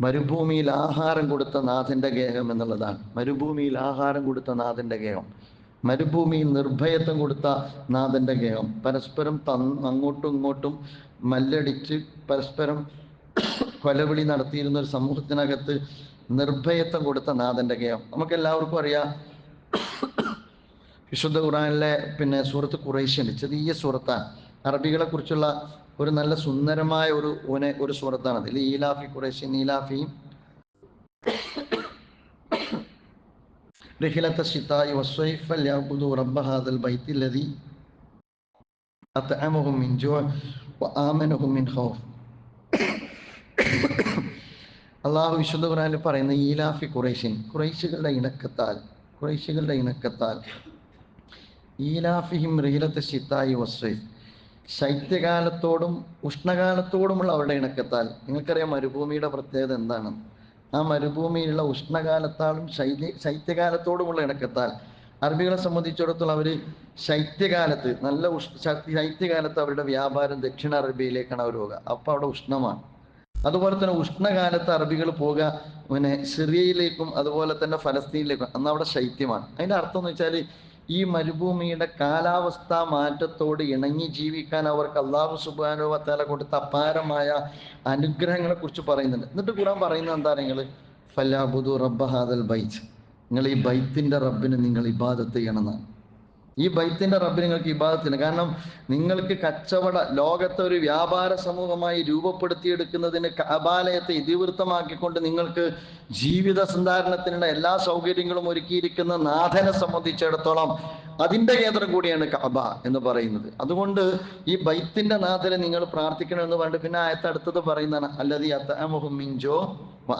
മരുഭൂമിയിൽ ആഹാരം കൊടുത്ത നാഥന്റെ ഗേഹം എന്നുള്ളതാണ്. മരുഭൂമിയിൽ ആഹാരം കൊടുത്ത നാഥന്റെ ഗേഹം. മരുഭൂമിയിൽ നിർഭയത്വം കൊടുത്ത നാഥന്റെ ഗേഹം. പരസ്പരം അങ്ങോട്ടും ഇങ്ങോട്ടും മല്ലടിച്ച് പരസ്പരം കൊലവിളി നടത്തിയിരുന്ന ഒരു സമൂഹത്തിനകത്ത് നിർഭയത്വം കൊടുത്ത നാഥന്റെ ഗേഹം നമുക്ക് എല്ലാവർക്കും അറിയാം വിശുദ്ധ ഖുറാനിലെ പിന്നെ സൂറത്ത് കുറേശ്യുണ്ട് ചെറിയ സൂറത്താണ് അറബികളെ കുറിച്ചുള്ള ഒരു നല്ല സുന്ദരമായ ഒരു ഒരു ഒരു സൂറത്താണ് അതിൽ ഈലാഫി കുറേശ്യൻ ഈലാഫിയും رحلة الشتاء والصيف فليعبدوا رب هذا البيت الذي أطعمهم من جوع وآمنهم من خوف അള്ളാഹു വിശുദ്ധ ഖുറാനിൽ പറയുന്ന ഈലാഫി ഖുറൈഷിൻ ഖുറൈശികളുടെ ഇണക്കത്താൽ ഖുറൈശികളുടെ ഇണക്കത്താൽ. ഈലാഫിഹിം റീലത്തെ ഷിത്തായി വസ്വൈഫ് ശൈത്യകാലത്തോടും ഉഷ്ണകാലത്തോടുമുള്ള അവരുടെ ഇണക്കത്താൽ. നിങ്ങൾക്കറിയാം മരുഭൂമിയുടെ പ്രത്യേകത എന്താണ്? ആ മരുഭൂമിയിലുള്ള ഉഷ്ണകാലത്താലും ശൈത്യ ശൈത്യകാലത്തോടുമുള്ള ഇണക്കത്താൽ. അറബികളെ സംബന്ധിച്ചിടത്തോളം അവർ ശൈത്യകാലത്ത് നല്ല ഉഷ് ശൈത്യകാലത്ത് അവരുടെ വ്യാപാരം ദക്ഷിണ അറബിയിലേക്കാണ് അവർ പോകുക അപ്പോൾ അവിടെ ഉഷ്ണമാണ്. അതുപോലെ തന്നെ ഉഷ്ണകാലത്ത് അറബികൾ പോകുക പിന്നെ സിറിയയിലേക്കും അതുപോലെ തന്നെ ഫലസ്തീനിലേക്കും അന്ന് അവിടെ ശൈത്യമാണ്. അതിന്റെ അർത്ഥം എന്ന് വെച്ചാൽ ഈ മരുഭൂമിയുടെ കാലാവസ്ഥാ മാറ്റത്തോട് ഇണങ്ങി ജീവിക്കാൻ അവർക്ക് അള്ളാഹു സുബാനോ വത്താല കൊടുത്ത അപാരമായ അനുഗ്രഹങ്ങളെ കുറിച്ച് പറയുന്നുണ്ട്. എന്നിട്ട് ഖുറാൻ പറയുന്നത് എന്താ നിങ്ങൾ ഫലാബുദു റബ്ബ ഹാദൽ ബൈത്ത്. നിങ്ങൾ ഈ ബൈത്തിന്റെ റബ്ബിന് നിങ്ങൾ ഇബാദത്ത് ചെയ്യണമെന്നാണ്. ഈ ബൈത്തിന്റെ റബ്ബ് നിങ്ങൾക്ക് ഇബാദത്തിന് കാരണം നിങ്ങൾക്ക് കച്ചവട ലോകത്തെ ഒരു വ്യാപാര സമൂഹമായി രൂപപ്പെടുത്തിയെടുക്കുന്നതിന് കബാലയത്തെ ഇതിവൃത്തമാക്കിക്കൊണ്ട് നിങ്ങൾക്ക് ജീവിത സന്ധാരണത്തിനുള്ള എല്ലാ സൗകര്യങ്ങളും ഒരുക്കിയിരിക്കുന്ന നാഥനെ സംബന്ധിച്ചിടത്തോളം അതിന്റെ കേന്ദ്രം കൂടിയാണ് കബ എന്ന് പറയുന്നത്. അതുകൊണ്ട് ഈ ബൈത്തിന്റെ നാഥനെ നിങ്ങൾ പ്രാർത്ഥിക്കണം എന്ന് പറഞ്ഞിട്ട് പിന്നെ ആയത്ത് അടുത്തത് പറയുന്നതാണ് അല്ലതി അത്തമുഹുമിൻജോ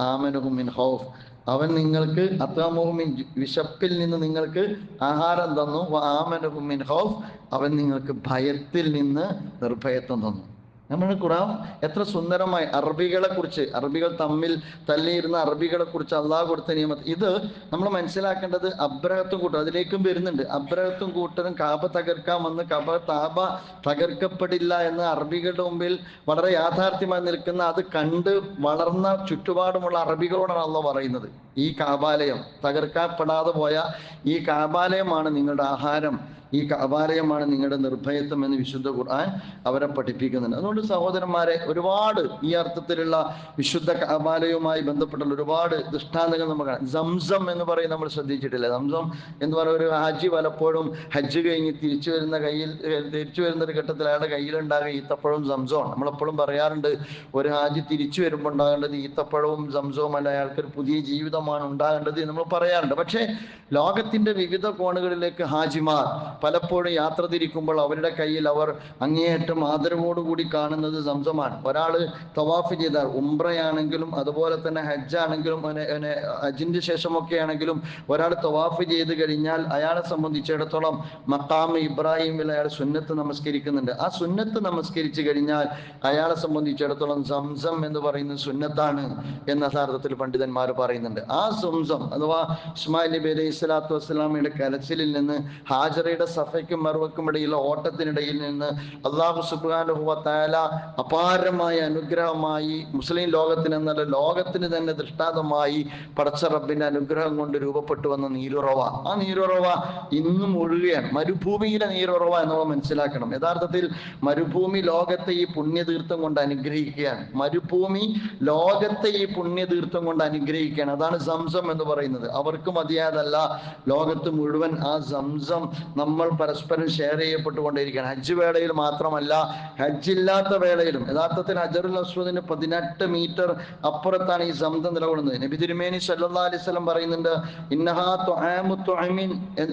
ആമനുഹുമിൻ ഹൗഫ് അവൻ നിങ്ങൾക്ക് അത്താമുഹുമിൻ വിശപ്പിൽ നിന്ന് നിങ്ങൾക്ക് ആഹാരം തന്നു. ആമനഹുമിൻ ഹൗഫ് അവൻ നിങ്ങൾക്ക് ഭയത്തിൽ നിന്ന് നിർഭയത്വം തന്നു. നമ്മൾ ഖുറാൻ എത്ര സുന്ദരമായി അറബികളെ കുറിച്ച് അറബികൾ തമ്മിൽ തല്ലിയിരുന്ന അറബികളെ കുറിച്ച് അള്ളാഹ് കൊടുത്ത നിയമം ഇത് നമ്മൾ മനസ്സിലാക്കേണ്ടത് അബ്രഹത്തും കൂട്ടം അതിലേക്കും വരുന്നുണ്ട്. അബ്രഹത്തും കൂട്ടരും കാബ തകർക്കാൻ വന്ന് കബ താബ തകർക്കപ്പെടില്ല എന്ന് അറബികളുടെ മുമ്പിൽ വളരെ യാഥാർത്ഥ്യമായി നിൽക്കുന്ന അത് കണ്ട് വളർന്ന ചുറ്റുപാടുമുള്ള അറബികളോടാണ് അള്ള പറയുന്നത്. ഈ കാബാലയം തകർക്കപ്പെടാതെ പോയ ഈ കാബാലയമാണ് നിങ്ങളുടെ ആഹാരം. ഈ കാബാലയമാണ് നിങ്ങളുടെ നിർഭയത്വം എന്ന് വിശുദ്ധ ഖുർആൻ അവരെ പഠിപ്പിക്കുന്നുണ്ട്. അതുകൊണ്ട് സഹോദരന്മാരെ ഒരുപാട് ഈ അർത്ഥത്തിലുള്ള വിശുദ്ധ കാബാലയവുമായി ബന്ധപ്പെട്ടുള്ള ഒരുപാട് ദൃഷ്ടാന്തങ്ങൾ നമുക്ക് കാണാം. സംസം എന്ന് പറയും നമ്മൾ ശ്രദ്ധിച്ചിട്ടില്ല? സംസം എന്ന് പറയുന്ന ഒരു ഹാജി പലപ്പോഴും ഹജ്ജ് കഴിഞ്ഞ് തിരിച്ചു വരുന്ന കയ്യിൽ തിരിച്ചു വരുന്ന ഒരു ഘട്ടത്തിൽ അയാളുടെ കയ്യിലുണ്ടാകുക ഈത്തപ്പഴവും സംസവും നമ്മളെപ്പോഴും പറയാറുണ്ട് ഒരു ഹാജി തിരിച്ചു വരുമ്പോൾ ഉണ്ടാകേണ്ടത് ഈത്തപ്പഴവും സംസവും അല്ല അയാൾക്കൊരു പുതിയ ജീവിതമാണ് ഉണ്ടാകേണ്ടത് നമ്മൾ പറയാറുണ്ട്. പക്ഷേ ലോകത്തിന്റെ വിവിധ കോണുകളിലേക്ക് ഹാജിമാർ പലപ്പോഴും യാത്ര തിരിക്കുമ്പോൾ അവരുടെ കയ്യിൽ അവർ അങ്ങേയറ്റം ആദരവോടുകൂടി കാണുന്നത് സംസമാണ് ഒരാൾ തവാഫ് ചെയ്താൽ ഉംറയാണെങ്കിലും അതുപോലെ തന്നെ ഹജ്ജാണെങ്കിലും ആണെങ്കിലും ഹജ്ജിന്റെ ശേഷമൊക്കെ ആണെങ്കിലും ഒരാൾ തവാഫ് ചെയ്ത് കഴിഞ്ഞാൽ അയാളെ സംബന്ധിച്ചിടത്തോളം മക്കാം ഇബ്രാഹിമിൽ അയാൾ സുന്നത്ത് നമസ്കരിക്കുന്നുണ്ട്. ആ സുന്നത്ത് നമസ്കരിച്ചു കഴിഞ്ഞാൽ അയാളെ സംബന്ധിച്ചിടത്തോളം സംസം എന്ന് പറയുന്ന സുന്നത്താണ് എന്ന യഥാർത്ഥത്തിൽ പണ്ഡിതന്മാർ പറയുന്നുണ്ട്. ആ സംസം അഥവാ ഇസ്മായിൽ നബി അലൈഹി സ്വലാത്തു വസ്സലാമയുടെ കരച്ചിലിൽ നിന്ന് ഹാജറയുടെ സഫയ്ക്കും മറുവക്കും ഇടയിൽ ഓട്ടത്തിനിടയിൽ നിന്ന് അള്ളാഹു സുബ്ഹാനഹു താല അപാരമായ അനുഗ്രഹമായി മുസ്ലിം ലോകത്തിന് എന്നല്ല ലോകത്തിന് തന്നെ ദൃഷ്ടാന്തമായി പടച്ച റബ്ബിന്റെ അനുഗ്രഹം കൊണ്ട് രൂപപ്പെട്ടു വന്ന നീരുറവ. ആ നീരുറവ ഇന്നും ഒഴുകയാണ്. മരുഭൂമിയിലെ നീരുറവ എന്ന് നമ്മൾ മനസ്സിലാക്കണം. യഥാർത്ഥത്തിൽ മരുഭൂമി ലോകത്തെ ഈ പുണ്യതീർത്ഥം കൊണ്ട് അനുഗ്രഹിക്കുകയാണ്. മരുഭൂമി ലോകത്തെ ഈ പുണ്യതീർത്ഥം കൊണ്ട് അനുഗ്രഹിക്കുകയാണ്. അതാണ് സംസം എന്ന് പറയുന്നത്. അവർക്ക് മതിയാതല്ല ലോകത്ത് മുഴുവൻ ആ സംസം നമ്മൾ പരസ്പരം ഷെയർ ചെയ്യപ്പെട്ടുകൊണ്ടിരിക്കുകയാണ്. ഹജ്ജ് വേളയിൽ മാത്രമല്ല ഹജ്ജ് ഇല്ലാത്ത വേളയിലും യഥാർത്ഥത്തിൽ ഹജറുൽ അസ്വദിന് പതിനെട്ട് മീറ്റർ അപ്പുറത്താണ് ഈ സമുദ്രം നിലകൊള്ളുന്നത്. നബി തിരുമേനി സല്ലാ അലൈഹി വസല്ലം പറയുന്നുണ്ട് ഇന്നഹാ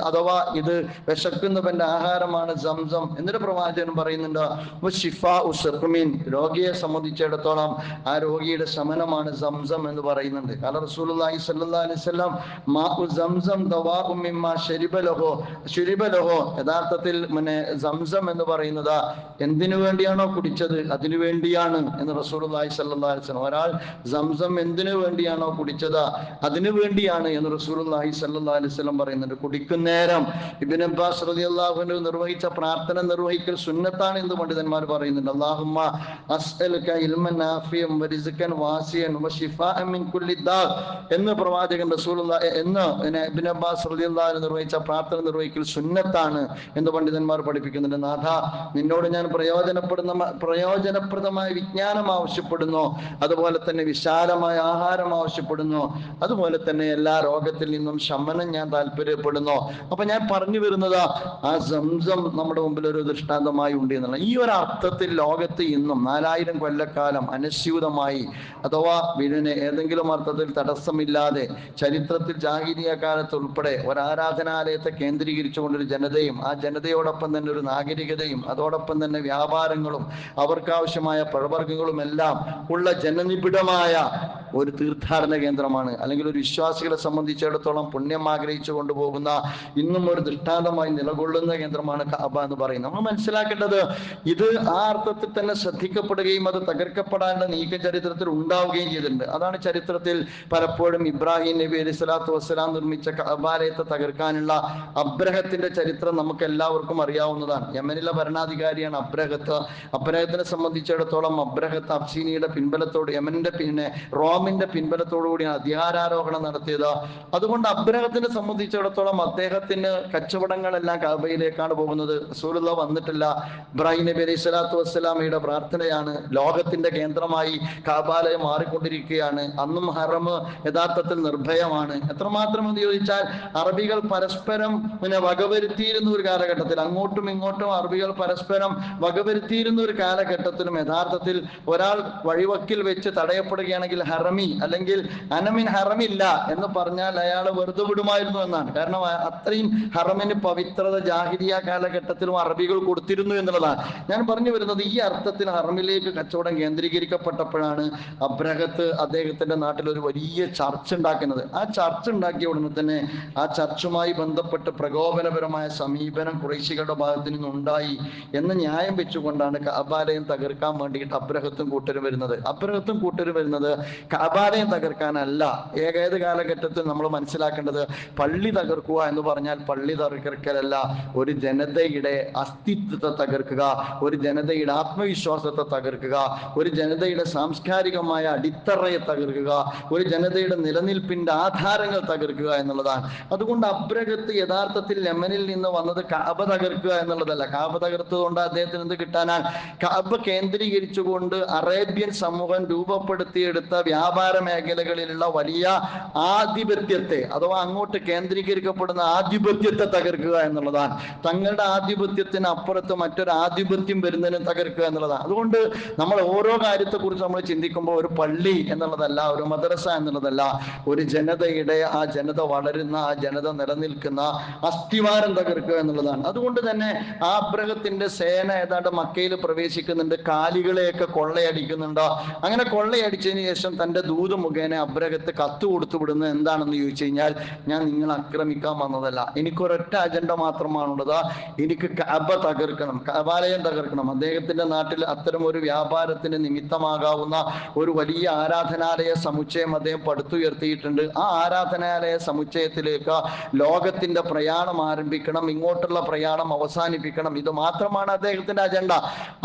അഥവാ ഇത് വിശക്കുന്നവന്റെ ആഹാരമാണ് സംസം എന്നിട്ട് പ്രവാചകൻ പറയുന്നുണ്ട് രോഗിയെ സംബന്ധിച്ചിടത്തോളം ആ രോഗിയുടെ ശമനമാണ് സംസം എന്ന് പറയുന്നുണ്ട്. റസൂലുള്ളാഹി സ്വല്ലല്ലാഹു അലൈഹി വസല്ലം മാഉ സംസം ദവാഉ മിമ്മാ ശരിബ ലഹു ലഹു യഥാർത്ഥത്തിൽ പിന്നെ സംസം എന്ന് പറയുന്നത് എന്തിനു വേണ്ടിയാണോ കുടിച്ചത്? അതിനു വേണ്ടിയാണ് എന്ന് അലൈഹി വസല്ലം ഒരാൾ സംസം എന്തിനു വേണ്ടിയാണോ കുടിച്ചത്? അതിനു വേണ്ടിയാണ് എന്ന് റസൂലുള്ളാഹി സ്വല്ലല്ലാഹി അലൈഹി വസല്ലം പറയുന്നുണ്ട്. കുടിക്കുന്നേരം ഇബിൻ അബ്ബാസ് റളിയല്ലാഹു അൻഹു നിർവഹിച്ച പ്രാർത്ഥന നിർവഹിക്കൽ സുന്നത്താണ് എന്ന് പണ്ഡിതന്മാർ പറയുന്നുണ്ട്. അള്ളാഹുമ്മ എന്ന് പ്രവാചകൻ റസൂൽ എന്ന് ഇബ്നു അബ്ബാസ് നിർവഹിച്ച പ്രാർത്ഥന നിർവഹിക്കൽ സുന്നത്താണ്. എന്ന് പണ്ഡിതന്മാർ പഠിപ്പിക്കുന്നുണ്ട്. നാഥ നിന്നോട് ഞാൻ പ്രയോജനപ്പെടുന്ന പ്രയോജനപ്രദമായ വിജ്ഞാനം ആവശ്യപ്പെടുന്നു. അതുപോലെ തന്നെ വിശാലമായ ആഹാരം ആവശ്യപ്പെടുന്നു. അതുപോലെ തന്നെ എല്ലാ രോഗത്തിൽ നിന്നും ശമനം ഞാൻ താല്പര്യപ്പെടുന്നു. അപ്പൊ ഞാൻ പറഞ്ഞു വരുന്നത് ആ സംസം നമ്മുടെ മുമ്പിൽ ഒരു ദൃഷ്ടാന്തമായി ഉണ്ട് എന്നുള്ള. ഈ ഒരു അർത്ഥത്തിൽ ലോകത്ത് ഇന്നും നാലായിരം കൊല്ലക്കാലം അനശ്യൂതമായി അഥവാ വീടിന് ഏതെങ്കിലും അർത്ഥത്തിൽ തടസ്സമില്ലാതെ ചരിത്രത്തിൽ ജാഹിരിയ കാലത്ത് ഉൾപ്പെടെ ഒരു ആരാധനാലയത്തെ കേന്ദ്രീകരിച്ചുകൊണ്ടൊരു ജനതയും ആ ജനതയോടൊപ്പം തന്നെ ഒരു നാഗരികതയും അതോടൊപ്പം തന്നെ വ്യാപാരങ്ങളും അവർക്കാവശ്യമായ പ്രവർഗങ്ങളും എല്ലാം ഉള്ള ജനനിബിഡമായ ഒരു തീർത്ഥാടന കേന്ദ്രമാണ്. അല്ലെങ്കിൽ ഒരു വിശ്വാസികളെ സംബന്ധിച്ചിടത്തോളം പുണ്യം ആഗ്രഹിച്ചു കൊണ്ടുപോകുന്ന ഇന്നും ഒരു ദൃഷ്ടാന്തമായി നിലകൊള്ളുന്ന കേന്ദ്രമാണ് കാബ എന്ന് പറയുന്നത്. നമ്മൾ മനസ്സിലാക്കേണ്ടത് ഇത് ആ അർത്ഥത്തിൽ തന്നെ ശ്രദ്ധിക്കപ്പെടുകയും അത് തകർക്കപ്പെടാനുള്ള നീക്കം ചരിത്രത്തിൽ ഉണ്ടാവുകയും ചെയ്തിട്ടുണ്ട്. അതാണ് ചരിത്രത്തിൽ പലപ്പോഴും ഇബ്രാഹിം നബി അലി സ്വലാത്തു വസ്സലാം നിർമ്മിച്ച കബാലയത്തെ തകർക്കാനുള്ള അബ്രഹത്തിന്റെ ചരിത്രം. നമുക്ക് എല്ലാവർക്കും അറിയാവുന്നതാണ്. യമനിലെ ഭരണാധികാരിയാണ് അബ്രഹത്ത്. അബ്രഹത്തിനെ സംബന്ധിച്ചിടത്തോളം അബ്രഹത്ത് അഫ്സീനിയുടെ പിൻബലത്തോട് യമനിന്റെ പിന്നെ റോമിന്റെ പിൻബലത്തോടു കൂടിയാണ് അധികാരാരോഹണം നടത്തിയത്. അതുകൊണ്ട് അബ്രഹത്തിനെ സംബന്ധിച്ചിടത്തോളം അദ്ദേഹത്തിന് കച്ചവടങ്ങളെല്ലാം കാബയിലേക്കാണ് പോകുന്നത്. റസൂലുള്ള വന്നിട്ടില്ല. ഇബ്രാഹിം നബി അലൈഹി സ്വലാത്തു വസ്സലാമയുടെ പ്രാർത്ഥനയാണ് ലോകത്തിന്റെ കേന്ദ്രമായി കാബാലയം മാറിക്കൊണ്ടിരിക്കുകയാണ്. അന്നും ഹറമ് യഥാർത്ഥത്തിൽ നിർഭയമാണ്. എത്രമാത്രം എന്ന് ചോദിച്ചാൽ അറബികൾ പരസ്പരം പിന്നെ വകവരുത്തിയിരുന്ന ഒരു കാലഘട്ടത്തിൽ അങ്ങോട്ടും ഇങ്ങോട്ടും അറബികൾ പരസ്പരം വകവരുത്തിയിരുന്ന ഒരു കാലഘട്ടത്തിലും യഥാർത്ഥത്തിൽ ഒരാൾ വഴിവക്കിൽ വെച്ച് തടയപ്പെടുകയാണെങ്കിൽ ഹറമി അല്ലെങ്കിൽ അനമിൻ ഹറമില്ല എന്ന് പറഞ്ഞാൽ അയാൾ വെറുതെ വിടുമായിരുന്നു എന്നാണ്. കാരണം അത്രയും ഹറമിന് പവിത്രത ജാഹിരിയ കാലഘട്ടത്തിലും അറബികൾ കൊടുത്തിരുന്നു എന്നുള്ളതാണ്. ഞാൻ പറഞ്ഞു വരുന്നത് ഈ അർത്ഥത്തിൽ ഹറമിലേക്ക് കച്ചവടം കേന്ദ്രീകരിക്കപ്പെട്ടപ്പോഴാണ് അബ്രഹത്ത് അദ്ദേഹത്തിന്റെ നാട്ടിൽ ഒരു വലിയ ചർച്ച ഉണ്ടാക്കുന്നത്. ആ ചർച്ച ഉണ്ടാക്കിയ ഉടനെ തന്നെ ആ ചർച്ചുമായി ബന്ധപ്പെട്ട് പ്രകോപനപരമായ സമീപനം കുറേശികളുടെ ഭാഗത്തു നിന്നുണ്ടായി എന്ന് ന്യായം വെച്ചുകൊണ്ടാണ് കബാലയം തകർക്കാൻ വേണ്ടിയിട്ട് അബ്രഹത്തും കൂട്ടരും വരുന്നത്. അബ്രഹത്തും കൂട്ടരും വരുന്നത് കബാലയം തകർക്കാനല്ല. ഏകേത് കാലഘട്ടത്തിൽ നമ്മൾ മനസ്സിലാക്കേണ്ടത് പള്ളി തകർക്കുക എന്ന് പറഞ്ഞാൽ പള്ളി തകർക്കലല്ല. ഒരു ജനതയുടെ അസ്തിത്വത്തെ തകർക്കുക ഒരു ജനതയുടെ ആത്മവിശ്വാസത്തെ തകർക്കുക ഒരു ജനതയുടെ സാംസ്കാരികമായ അടിത്തറയെ തകർക്കുക ഒരു ജനതയുടെ നിലനിൽപ്പിന്റെ ആധാരങ്ങൾ തകർക്കുക എന്നുള്ളതാണ്. അതുകൊണ്ട് അബ്രഹത്ത് യഥാർത്ഥത്തിൽ ലെമനിൽ നിന്ന് വന്നത് കാബ തകർക്കുക എന്നുള്ളതല്ല. കാബ തകർത്തതുകൊണ്ട് അദ്ദേഹത്തിന് എന്ത് കിട്ടാനാണ് കാബ കേന്ദ്രീകരിച്ചുകൊണ്ട് അറേബ്യൻ സമൂഹം രൂപപ്പെടുത്തിയെടുത്ത വ്യാപാര മേഖലകളിലുള്ള വലിയ ആധിപത്യത്തെ അഥവാ അങ്ങോട്ട് കേന്ദ്രീകരിക്കപ്പെടുന്ന ആധിപത്യത്തെ തകർക്കുക എന്നുള്ളതാണ്. തങ്ങളുടെ ആധിപത്യത്തിന് അപ്പുറത്ത് മറ്റൊരു ആധിപത്യം വരുന്നതിന് തകർക്കുക എന്നുള്ളതാണ്. അതുകൊണ്ട് നമ്മൾ ഓരോ കാര്യത്തെക്കുറിച്ച് നമ്മൾ ചിന്തിക്കുമ്പോൾ ഒരു പള്ളി എന്നുള്ളതല്ല ഒരു മദ്രസ എന്നുള്ളതല്ല ഒരു ജനതയുടെ ആ ജനത വളരുന്ന ആ ജനത നിലനിൽക്കുന്ന അസ്ഥിവാരം തകർക്കുക എന്നുള്ളതാണ്. അതുകൊണ്ട് തന്നെ ആബ്രഹത്തിന്റെ സേന ഏതാണ്ട് മക്കയിൽ പ്രവേശിക്കുന്നുണ്ട് കാലികളെയൊക്കെ കൊള്ളയടിക്കുന്നുണ്ട്? അങ്ങനെ കൊള്ളയടിച്ചതിന് ശേഷം തന്റെ ദൂത് മുഖേന അബ്രഹത്ത് കത്ത് കൊടുത്തു വിടുന്നത് എന്താണെന്ന് ചോദിച്ചു കഴിഞ്ഞാൽ ഞാൻ നിങ്ങളെ ആക്രമിക്കാൻ വന്നതല്ല. എനിക്കൊരൊറ്റ അജണ്ട മാത്രമാണുള്ളത്. എനിക്ക് കഅബ തകർക്കണം കഅബാലയം തകർക്കണം. അദ്ദേഹത്തിന്റെ നാട്ടിൽ അത്തരം ഒരു വ്യാപാരത്തിന് നിമിത്തമാകാവുന്ന ഒരു വലിയ ആരാധനാലയ സമുച്ചയം അദ്ദേഹം പടുത്തുയർത്തിയിട്ടുണ്ട്. ആ ആരാധനാലയ സമുച്ചയത്തിലേക്ക് ലോകത്തിന്റെ പ്രയാണം ആരംഭിക്കണം. ഇങ്ങോട്ടുള്ള പ്രയാണം അവസാനിപ്പിക്കണം. ഇത് മാത്രമാണ് അദ്ദേഹത്തിന്റെ അജണ്ട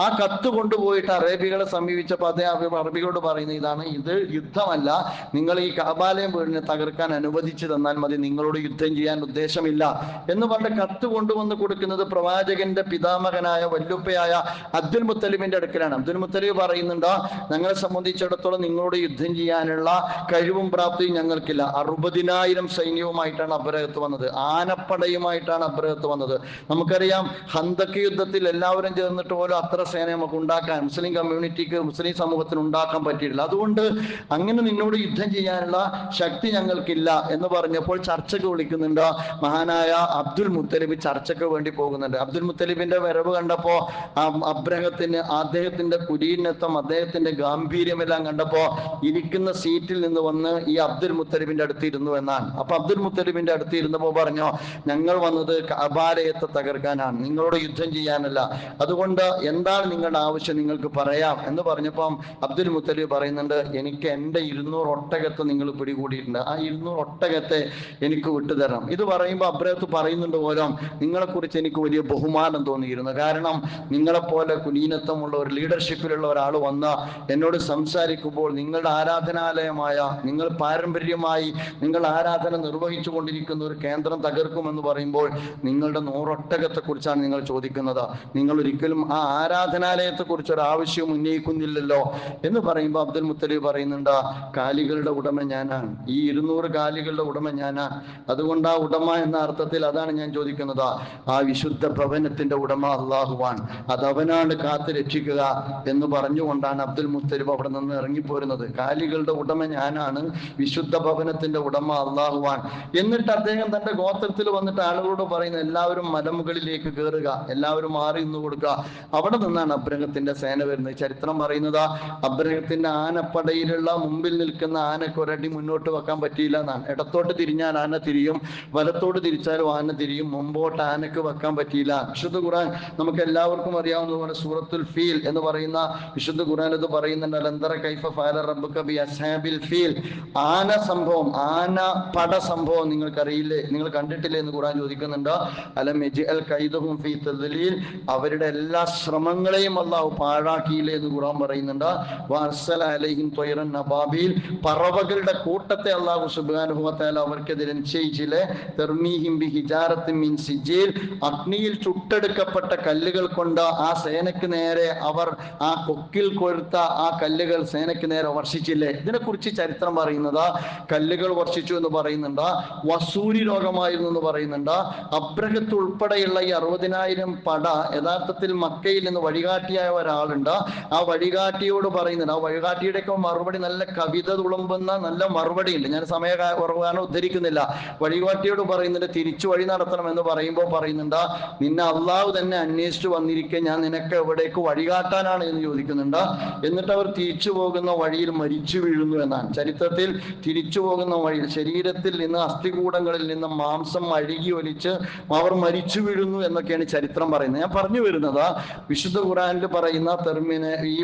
ആ കത്ത് കൊണ്ടുപോയിട്ട് അറേബ്യകളെ സമീപിച്ചപ്പോൾ അദ്ദേഹം അറബികളോട് പറയുന്നത് ഇതാണ് ഇത് യുദ്ധമല്ല. നിങ്ങൾ ഈ കാബാലയം വീടിനെ തകർക്കാൻ അനുവദിച്ചു തന്നാൽ മതി. നിങ്ങളോട് യുദ്ധം ചെയ്യാൻ ഉദ്ദേശമില്ല. എന്ന് പറഞ്ഞ കത്ത് കൊണ്ടുവന്ന് കൊടുക്കുന്നത് പ്രവാചകന്റെ പിതാമകനായ വല്ലുപ്പയായ അബ്ദുൽ മുത്തലിമിന്റെ അടുക്കലാണ്. അബ്ദുൽ മുത്തലിബ് പറയുന്നുണ്ട് ഞങ്ങളെ സംബന്ധിച്ചിടത്തോളം നിങ്ങളോട് യുദ്ധം ചെയ്യാനുള്ള കഴിവും പ്രാപ്തിയും ഞങ്ങൾക്കില്ല. അറുപതിനായിരം സൈന്യവുമായിട്ടാണ് അബ്രഹത്ത് വന്നത്. ആനപ്പടയുമായിട്ടാണ് അബ്രഹത്ത് വന്നത്. നമുക്കറിയാം ഹന്തക്ക് യുദ്ധത്തിൽ എല്ലാവരും ചേർന്നിട്ട് പോലും അത്ര സേന നമുക്ക് ഉണ്ടാക്കാൻ മുസ്ലിം കമ്മ്യൂണിറ്റിക്ക് മുസ്ലിം സമൂഹത്തിന് ഉണ്ടാക്കാൻ പറ്റിയിട്ടില്ല. അതുകൊണ്ട് അങ്ങനെ നിന്നോട് യുദ്ധം ചെയ്യാനുള്ള ശക്തി ഞങ്ങൾക്കില്ല എന്ന് പറഞ്ഞപ്പോൾ ചർച്ചക്ക് വിളിക്കുന്നുണ്ട് മഹാനായ അബ്ദുൽ മുത്തലിബ് ചർച്ചക്ക് വേണ്ടി പോകുന്നുണ്ട്. അബ്ദുൽ മുത്തലിബിന്റെ വരവ് കണ്ടപ്പോ അബ്രഹത്തിന് അദ്ദേഹത്തിന്റെ കുലീനത്വം അദ്ദേഹത്തിന്റെ ഗാംഭീര്യമെല്ലാം കണ്ടപ്പോ ഇരിക്കുന്ന സീറ്റിൽ നിന്ന് വന്ന് ഈ അബ്ദുൽ മുത്തലിബിന്റെ അടുത്ത് ഇരുന്നു എന്നാണ്. അപ്പൊ അബ്ദുൽ മുത്തലിബിന്റെ അടുത്ത് ഇരുന്നപ്പോ പറഞ്ഞു ഞങ്ങൾ വന്നത് അപാലയത്തെ തകർക്കാനാണ്. നിങ്ങളോട് യുദ്ധം ചെയ്യാനല്ല. അതുകൊണ്ട് എന്താണ് നിങ്ങളുടെ ആവശ്യം നിങ്ങൾക്ക് പറയാം എന്ന് പറഞ്ഞപ്പം അബ്ദുൽ മുത്തലിബ് പറയുന്നുണ്ട് എനിക്ക് എന്റെ ഇരുന്നൂറ് ഒട്ടകത്തെ നിങ്ങൾ പിടികൂടിയിട്ടുണ്ട്. ആ ഇരുന്നൂറ് ഒട്ടകത്തെ എനിക്ക് വിട്ടുതരണം. ഇത് പറയുമ്പോൾ അബ്രഹത്ത് പറയുന്നുണ്ട് പോലും നിങ്ങളെക്കുറിച്ച് എനിക്ക് വലിയ ബഹുമാനം തോന്നിയിരുന്നു. കാരണം നിങ്ങളെപ്പോലെ കുലീനത്വമുള്ള ഒരു ലീഡർഷിപ്പിലുള്ള ഒരാൾ വന്ന എന്നോട് സംസാരിക്കുമ്പോൾ നിങ്ങളുടെ ആരാധനാലയമായ നിങ്ങൾ പാരമ്പര്യമായി നിങ്ങൾ ആരാധന നിർവഹിച്ചു കൊണ്ടിരിക്കുന്ന ഒരു കേന്ദ്രം തകർക്കുമെന്ന് പറയുമ്പോൾ നിങ്ങളുടെ നോറൊട്ടകത്തെ കുറിച്ചാണ് നിങ്ങൾ ചോദിക്കുന്നത്. നിങ്ങൾ ഒരിക്കലും ആ ആരാധനാലയത്തെ കുറിച്ച് ഒരു ആവശ്യവും ഉന്നയിക്കുന്നില്ലല്ലോ എന്ന് പറയുമ്പോൾ അബ്ദുൽ മുത്തലിബ് പറയുന്നുണ്ട് കാലികളുടെ ഉടമ ഞാനാണ്. ഈ ഇരുന്നൂറ് കാലികളുടെ ഉടമ ഞാനാണ് അതുകൊണ്ട് ആ ഉടമ എന്ന അർത്ഥത്തിൽ അതാണ് ഞാൻ ചോദിക്കുന്നത്. ആ വിശുദ്ധ ഭവനത്തിന്റെ ഉടമ അള്ളാഹുവാൻ അതവനാണ് കാത്തു രക്ഷിക്കുക എന്ന് പറഞ്ഞുകൊണ്ടാണ് അബ്ദുൽ മുത്തലിബ് അവിടെ നിന്ന് ഇറങ്ങിപ്പോരുന്നത്. കാലികളുടെ ഉടമ ഞാനാണ് വിശുദ്ധ ഭവനത്തിന്റെ ഉടമ അള്ളാഹുവാൻ എന്നിട്ട് അദ്ദേഹം തന്റെ ഗോത്രത്തിൽ വന്നിട്ട് ആളുകളോട് പറയുന്നത് എല്ലാവരും മലമുകളിലേക്ക് കയറുക എല്ലാവരും മാറി നിന്ന് കൊടുക്കുക. അവിടെ നിന്നാണ് അബ്രഹത്തിന്റെ സേന വരുന്നത്. ചരിത്രം പറയുന്നത് അബ്രഹത്തിന്റെ ആനപ്പടയിലുള്ള മുമ്പിൽ നിൽക്കുന്ന ആനക്ക് ഒരടി മുന്നോട്ട് വെക്കാൻ പറ്റിയില്ല എന്നാണ്. ഇടത്തോട്ട് തിരിഞ്ഞാൽ ആന തിരിയും വലത്തോട്ട് തിരിച്ചാലും ആന തിരിയും മുമ്പോട്ട് ആനക്ക് വെക്കാൻ പറ്റിയില്ല. വിശുദ്ധ ഖുർആൻ നമുക്ക് എല്ലാവർക്കും അറിയാവുന്നതുപോലെ സൂറത്തുൽ ഫീൽ എന്ന് പറയുന്ന വിശുദ്ധ ഖുർആൻ ഇത് പറയുന്നുണ്ട്. കൈഫ റബ്ബുക ഫീൽ. ആന സംഭവം ആന പട സംഭവം നിങ്ങൾക്ക് അറിയില്ലേ നിങ്ങൾ കണ്ടിട്ടില്ലേ എന്ന് ഖുർആൻ ചോദിക്കുന്നുണ്ട്. അവരുടെ എല്ലാ ശ്രമങ്ങളെയും അള്ളാഹു പാഴാക്കിയില്ലേ എന്ന് ഖുർആൻ പറയുന്നുണ്ട്. പറവകളുടെ കൂട്ടത്തെ അള്ളാഹു തആല അവർക്കെതിരെ നിശ്ചയിച്ചില്ലേ. അഗ്നിയിൽ ചുട്ടെടുക്കപ്പെട്ട കല്ലുകൾ കൊണ്ട് ആ സേനയ്ക്ക് നേരെ അവർ ആ കൊക്കിൽ കൊഴുത്ത ആ കല്ലുകൾ സേനയ്ക്ക് നേരെ വർഷിച്ചില്ലേ. ഇതിനെക്കുറിച്ച് ചരിത്രം പറയുന്നത്. കല്ലുകൾ വർഷിച്ചു എന്ന് പറയുന്നുണ്ട്. വസൂരി രോഗമായിരുന്നു എന്ന് പറയുന്നുണ്ട്. അബ്രഹത്ത് ഉൾപ്പെടെയുള്ള ഈ അറുപതിനായിരം പട യഥാർത്ഥത്തിൽ മക്കയിൽ നിന്ന് വഴികാട്ടിയായ ഒരാളുണ്ട്. ആ വഴികാട്ടിയോട് പറയുന്നുണ്ട്. ആ വഴികാട്ടിയുടെയൊക്കെ മറുപടി നല്ല കവിത തുളുമ്പുന്ന നല്ല മറുപടി ഉണ്ട് ഞാൻ സമയ കുറവ് കാരണം ഉദ്ധരിക്കുന്നില്ല. വഴികാട്ടിയോട് പറയുന്നുണ്ട് തിരിച്ചു വഴി നടത്തണം എന്ന് പറയുമ്പോൾ പറയുന്നുണ്ട് നിന്നെ അള്ളാഹു തന്നെ അന്വേഷിച്ചു വന്നിരിക്കെ. ഞാൻ നിനക്ക് എവിടേക്ക് വഴികാട്ടാനാണ് എന്ന് ചോദിക്കുന്നുണ്ട്. എന്നിട്ട് അവർ തിരിച്ചു പോകുന്ന വഴിയിൽ മരിച്ചു വീഴുന്നു എന്നാണ്. ചരിത്രത്തിൽ തിരിച്ചു പോകുന്ന വഴിയിൽ ശരീരത്തിൽ നിന്ന് അസ്ഥികൂടങ്ങളിൽ നിന്ന് മാംസം അഴുകി ഒലിച്ച് അവർ മരിച്ചു വീഴുന്നു എന്നൊക്കെയാണ് ചരിത്രം പറയുന്നത്. ഞാൻ പറഞ്ഞു വരുന്നത് വിശുദ്ധ ഖുറാനിൽ പറയുന്ന തെർമിനെ ഈ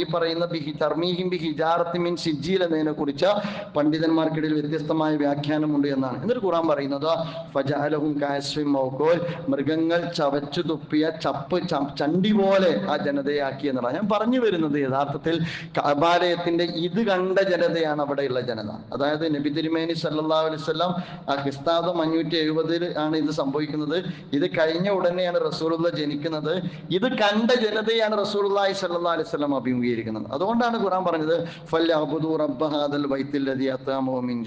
ഈ പറയുന്ന ബിഹി തർമീഹിം ബി ഹിജാറത്തിമിൻ സിജീൽ എന്നതിനെ കുറിച്ച് പണ്ഡിതന്മാർക്കിടയിൽ വ്യത്യസ്തമായ വ്യാഖ്യാനമുണ്ട് എന്നാണ്. എന്നൊരു ഖുറാൻ പറയുന്നത് ഫജാലഹും കാസ്വിം മൗക്കോൽ മൃഗങ്ങൾ ചവച്ചു തുപ്പിയ ചപ്പ് ചണ്ടി പോലെ ആ ജനതയാക്കി എന്നുള്ളത് ഞാൻ പറഞ്ഞു വരുന്നത് യഥാർത്ഥത്തിൽ കബാലയത്തിന്റെ ഇത് കണ്ട ജനതയാണ് അവിടെയുള്ള ജനത. അതായത് നബി തിരുമേനി സല്ലല്ലാഹു അലൈഹി വസല്ലം ആ ക്രിസ്താദം അഞ്ഞൂറ്റി എഴുപതിൽ ആണ് ഇത് സംഭവിക്കുന്നത്. ഇത് കഴിഞ്ഞ ഉടനെയാണ് റസൂലുള്ള ജനിക്കുന്നത്. ഇത് കണ്ട ജനതയാണ് റസൂലുള്ളാഹി സല്ലല്ലാഹു അലൈഹി വസല്ലം അഭിമുഖീകരിക്കുന്നത്. അതുകൊണ്ടാണ് ഖുറാൻ പറഞ്ഞത്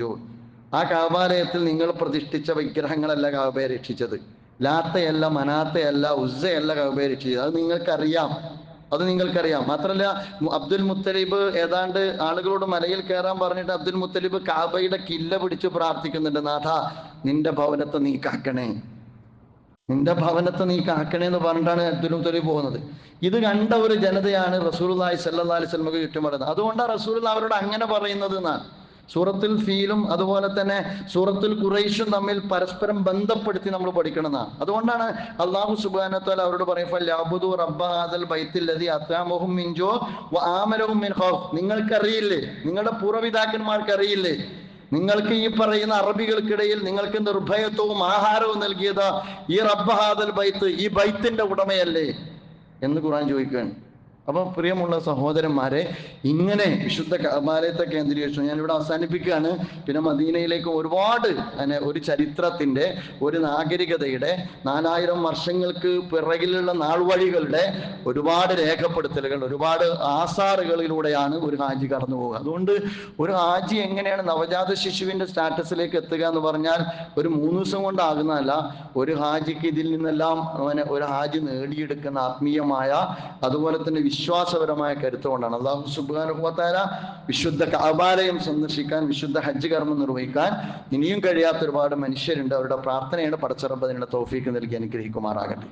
ജൂ ആ കാബാലയത്തിൽ നിങ്ങൾ പ്രതിഷ്ഠിച്ച വിഗ്രഹങ്ങളല്ല കാബയെ രക്ഷിച്ചത്. ലാത്തയല്ല മനാത്തയല്ല ഉസ്സയല്ല കഅബയെ രക്ഷിച്ചത്. അത് നിങ്ങൾക്കറിയാം. അത് നിങ്ങൾക്കറിയാം. മാത്രമല്ല അബ്ദുൽ മുത്തലിബ് ഏതാണ്ട് ആളുകളോട് മലയിൽ കയറാൻ പറഞ്ഞിട്ട് അബ്ദുൽ മുത്തലിബ് കാബയുടെ കില്ല പിടിച്ച് പ്രാർത്ഥിക്കുന്നുണ്ട്. നാഥ നിന്റെ ഭവനത്തെ നീ കാക്കണേ. നിന്റെ ഭവനത്തെ നീ കാക്കണേ എന്ന് പറഞ്ഞിട്ടാണ് അബ്ദുൽ മുത്തലിബ് പോകുന്നത്. ഇത് കണ്ട ഒരു ജനതയാണ് റസൂലുള്ളാഹി സല്ലാ അലൈഹി വസല്ലമക്ക് ചുറ്റും പറയുന്നത്. അതുകൊണ്ടാണ് റസൂൽ അവരോട് അങ്ങനെ പറയുന്നത് എന്നാണ്. സൂറത്തിൽ ഫീലും അതുപോലെ തന്നെ സൂറത്തിൽ ഖുറൈഷും തമ്മിൽ പരസ്പരം ബന്ധപ്പെടുത്തി നമ്മൾ പഠിക്കണമെന്നാണ് അതുകൊണ്ടാണ് അള്ളാഹു സുബാനത്താൽ അവരോട് പറയുമ്പോൾ "ഫല്യഅബ്ദു റബ്ബ ഹാദൽ ബൈത്തില്ലദി അത്അമഹും മിൻ ജൂ വ ആമനഹും മിൻ ഖൗഫ്. നിങ്ങൾക്കറിയില്ലേ? നിങ്ങളുടെ പൂർവപിതാക്കന്മാർക്ക് അറിയില്ലേ നിങ്ങൾക്ക് ഈ പറയുന്ന അറബികൾക്കിടയിൽ നിങ്ങൾക്ക് നിർഭയത്വവും ആഹാരവും നൽകിയത് ഈ റബ്ബഹാദൽ ബൈത്ത് ഈ ബൈത്തിന്റെ ഉടമയല്ലേ? എന്ന് ഖുർആൻ ചോദിക്കുകയാണ്. അപ്പൊ പ്രിയമുള്ള സഹോദരന്മാരെ ഇങ്ങനെ വിശുദ്ധ കമാലയത്തെ കേന്ദ്രീകരിച്ചു ഞാൻ ഇവിടെ അവസാനിപ്പിക്കുകയാണ്. പിന്നെ മദീനയിലേക്ക് ഒരുപാട് അങ്ങനെ ഒരു ചരിത്രത്തിന്റെ ഒരു നാഗരികതയുടെ നാലായിരം വർഷങ്ങൾക്ക് പിറകിലുള്ള നാൾവഴികളുടെ ഒരുപാട് രേഖപ്പെടുത്തലുകൾ ഒരുപാട് ആസാറുകളിലൂടെയാണ് ഒരു ഹാജി കടന്നു പോകുക. അതുകൊണ്ട് ഒരു ഹാജി എങ്ങനെയാണ് നവജാത ശിശുവിന്റെ സ്റ്റാറ്റസിലേക്ക് എത്തുക എന്ന് പറഞ്ഞാൽ ഒരു മൂന്ന് ദിവസം കൊണ്ടാകുന്നതല്ല. ഒരു ഹാജിക്ക് ഇതിൽ നിന്നെല്ലാം ഒരു ഹാജി നേടിയെടുക്കുന്ന ആത്മീയമായ അതുപോലെ തന്നെ വിശ്വാസപരമായ കരുത്തുകൊണ്ടാണ് അള്ളാഹു സുബാനുഭവത്താര വിശുദ്ധ കാബാലയം സന്ദർശിക്കാൻ വിശുദ്ധ ഹജ്ജ് കർമ്മം നിർവഹിക്കാൻ ഇനിയും കഴിയാത്ത ഒരുപാട് മനുഷ്യരുണ്ട്. അവരുടെ പ്രാർത്ഥനയാണ് പടച്ചറബ് അതിനുള്ള തോഫീക്ക് നൽകി അനുഗ്രഹിക്കുമാറാകട്ടെ.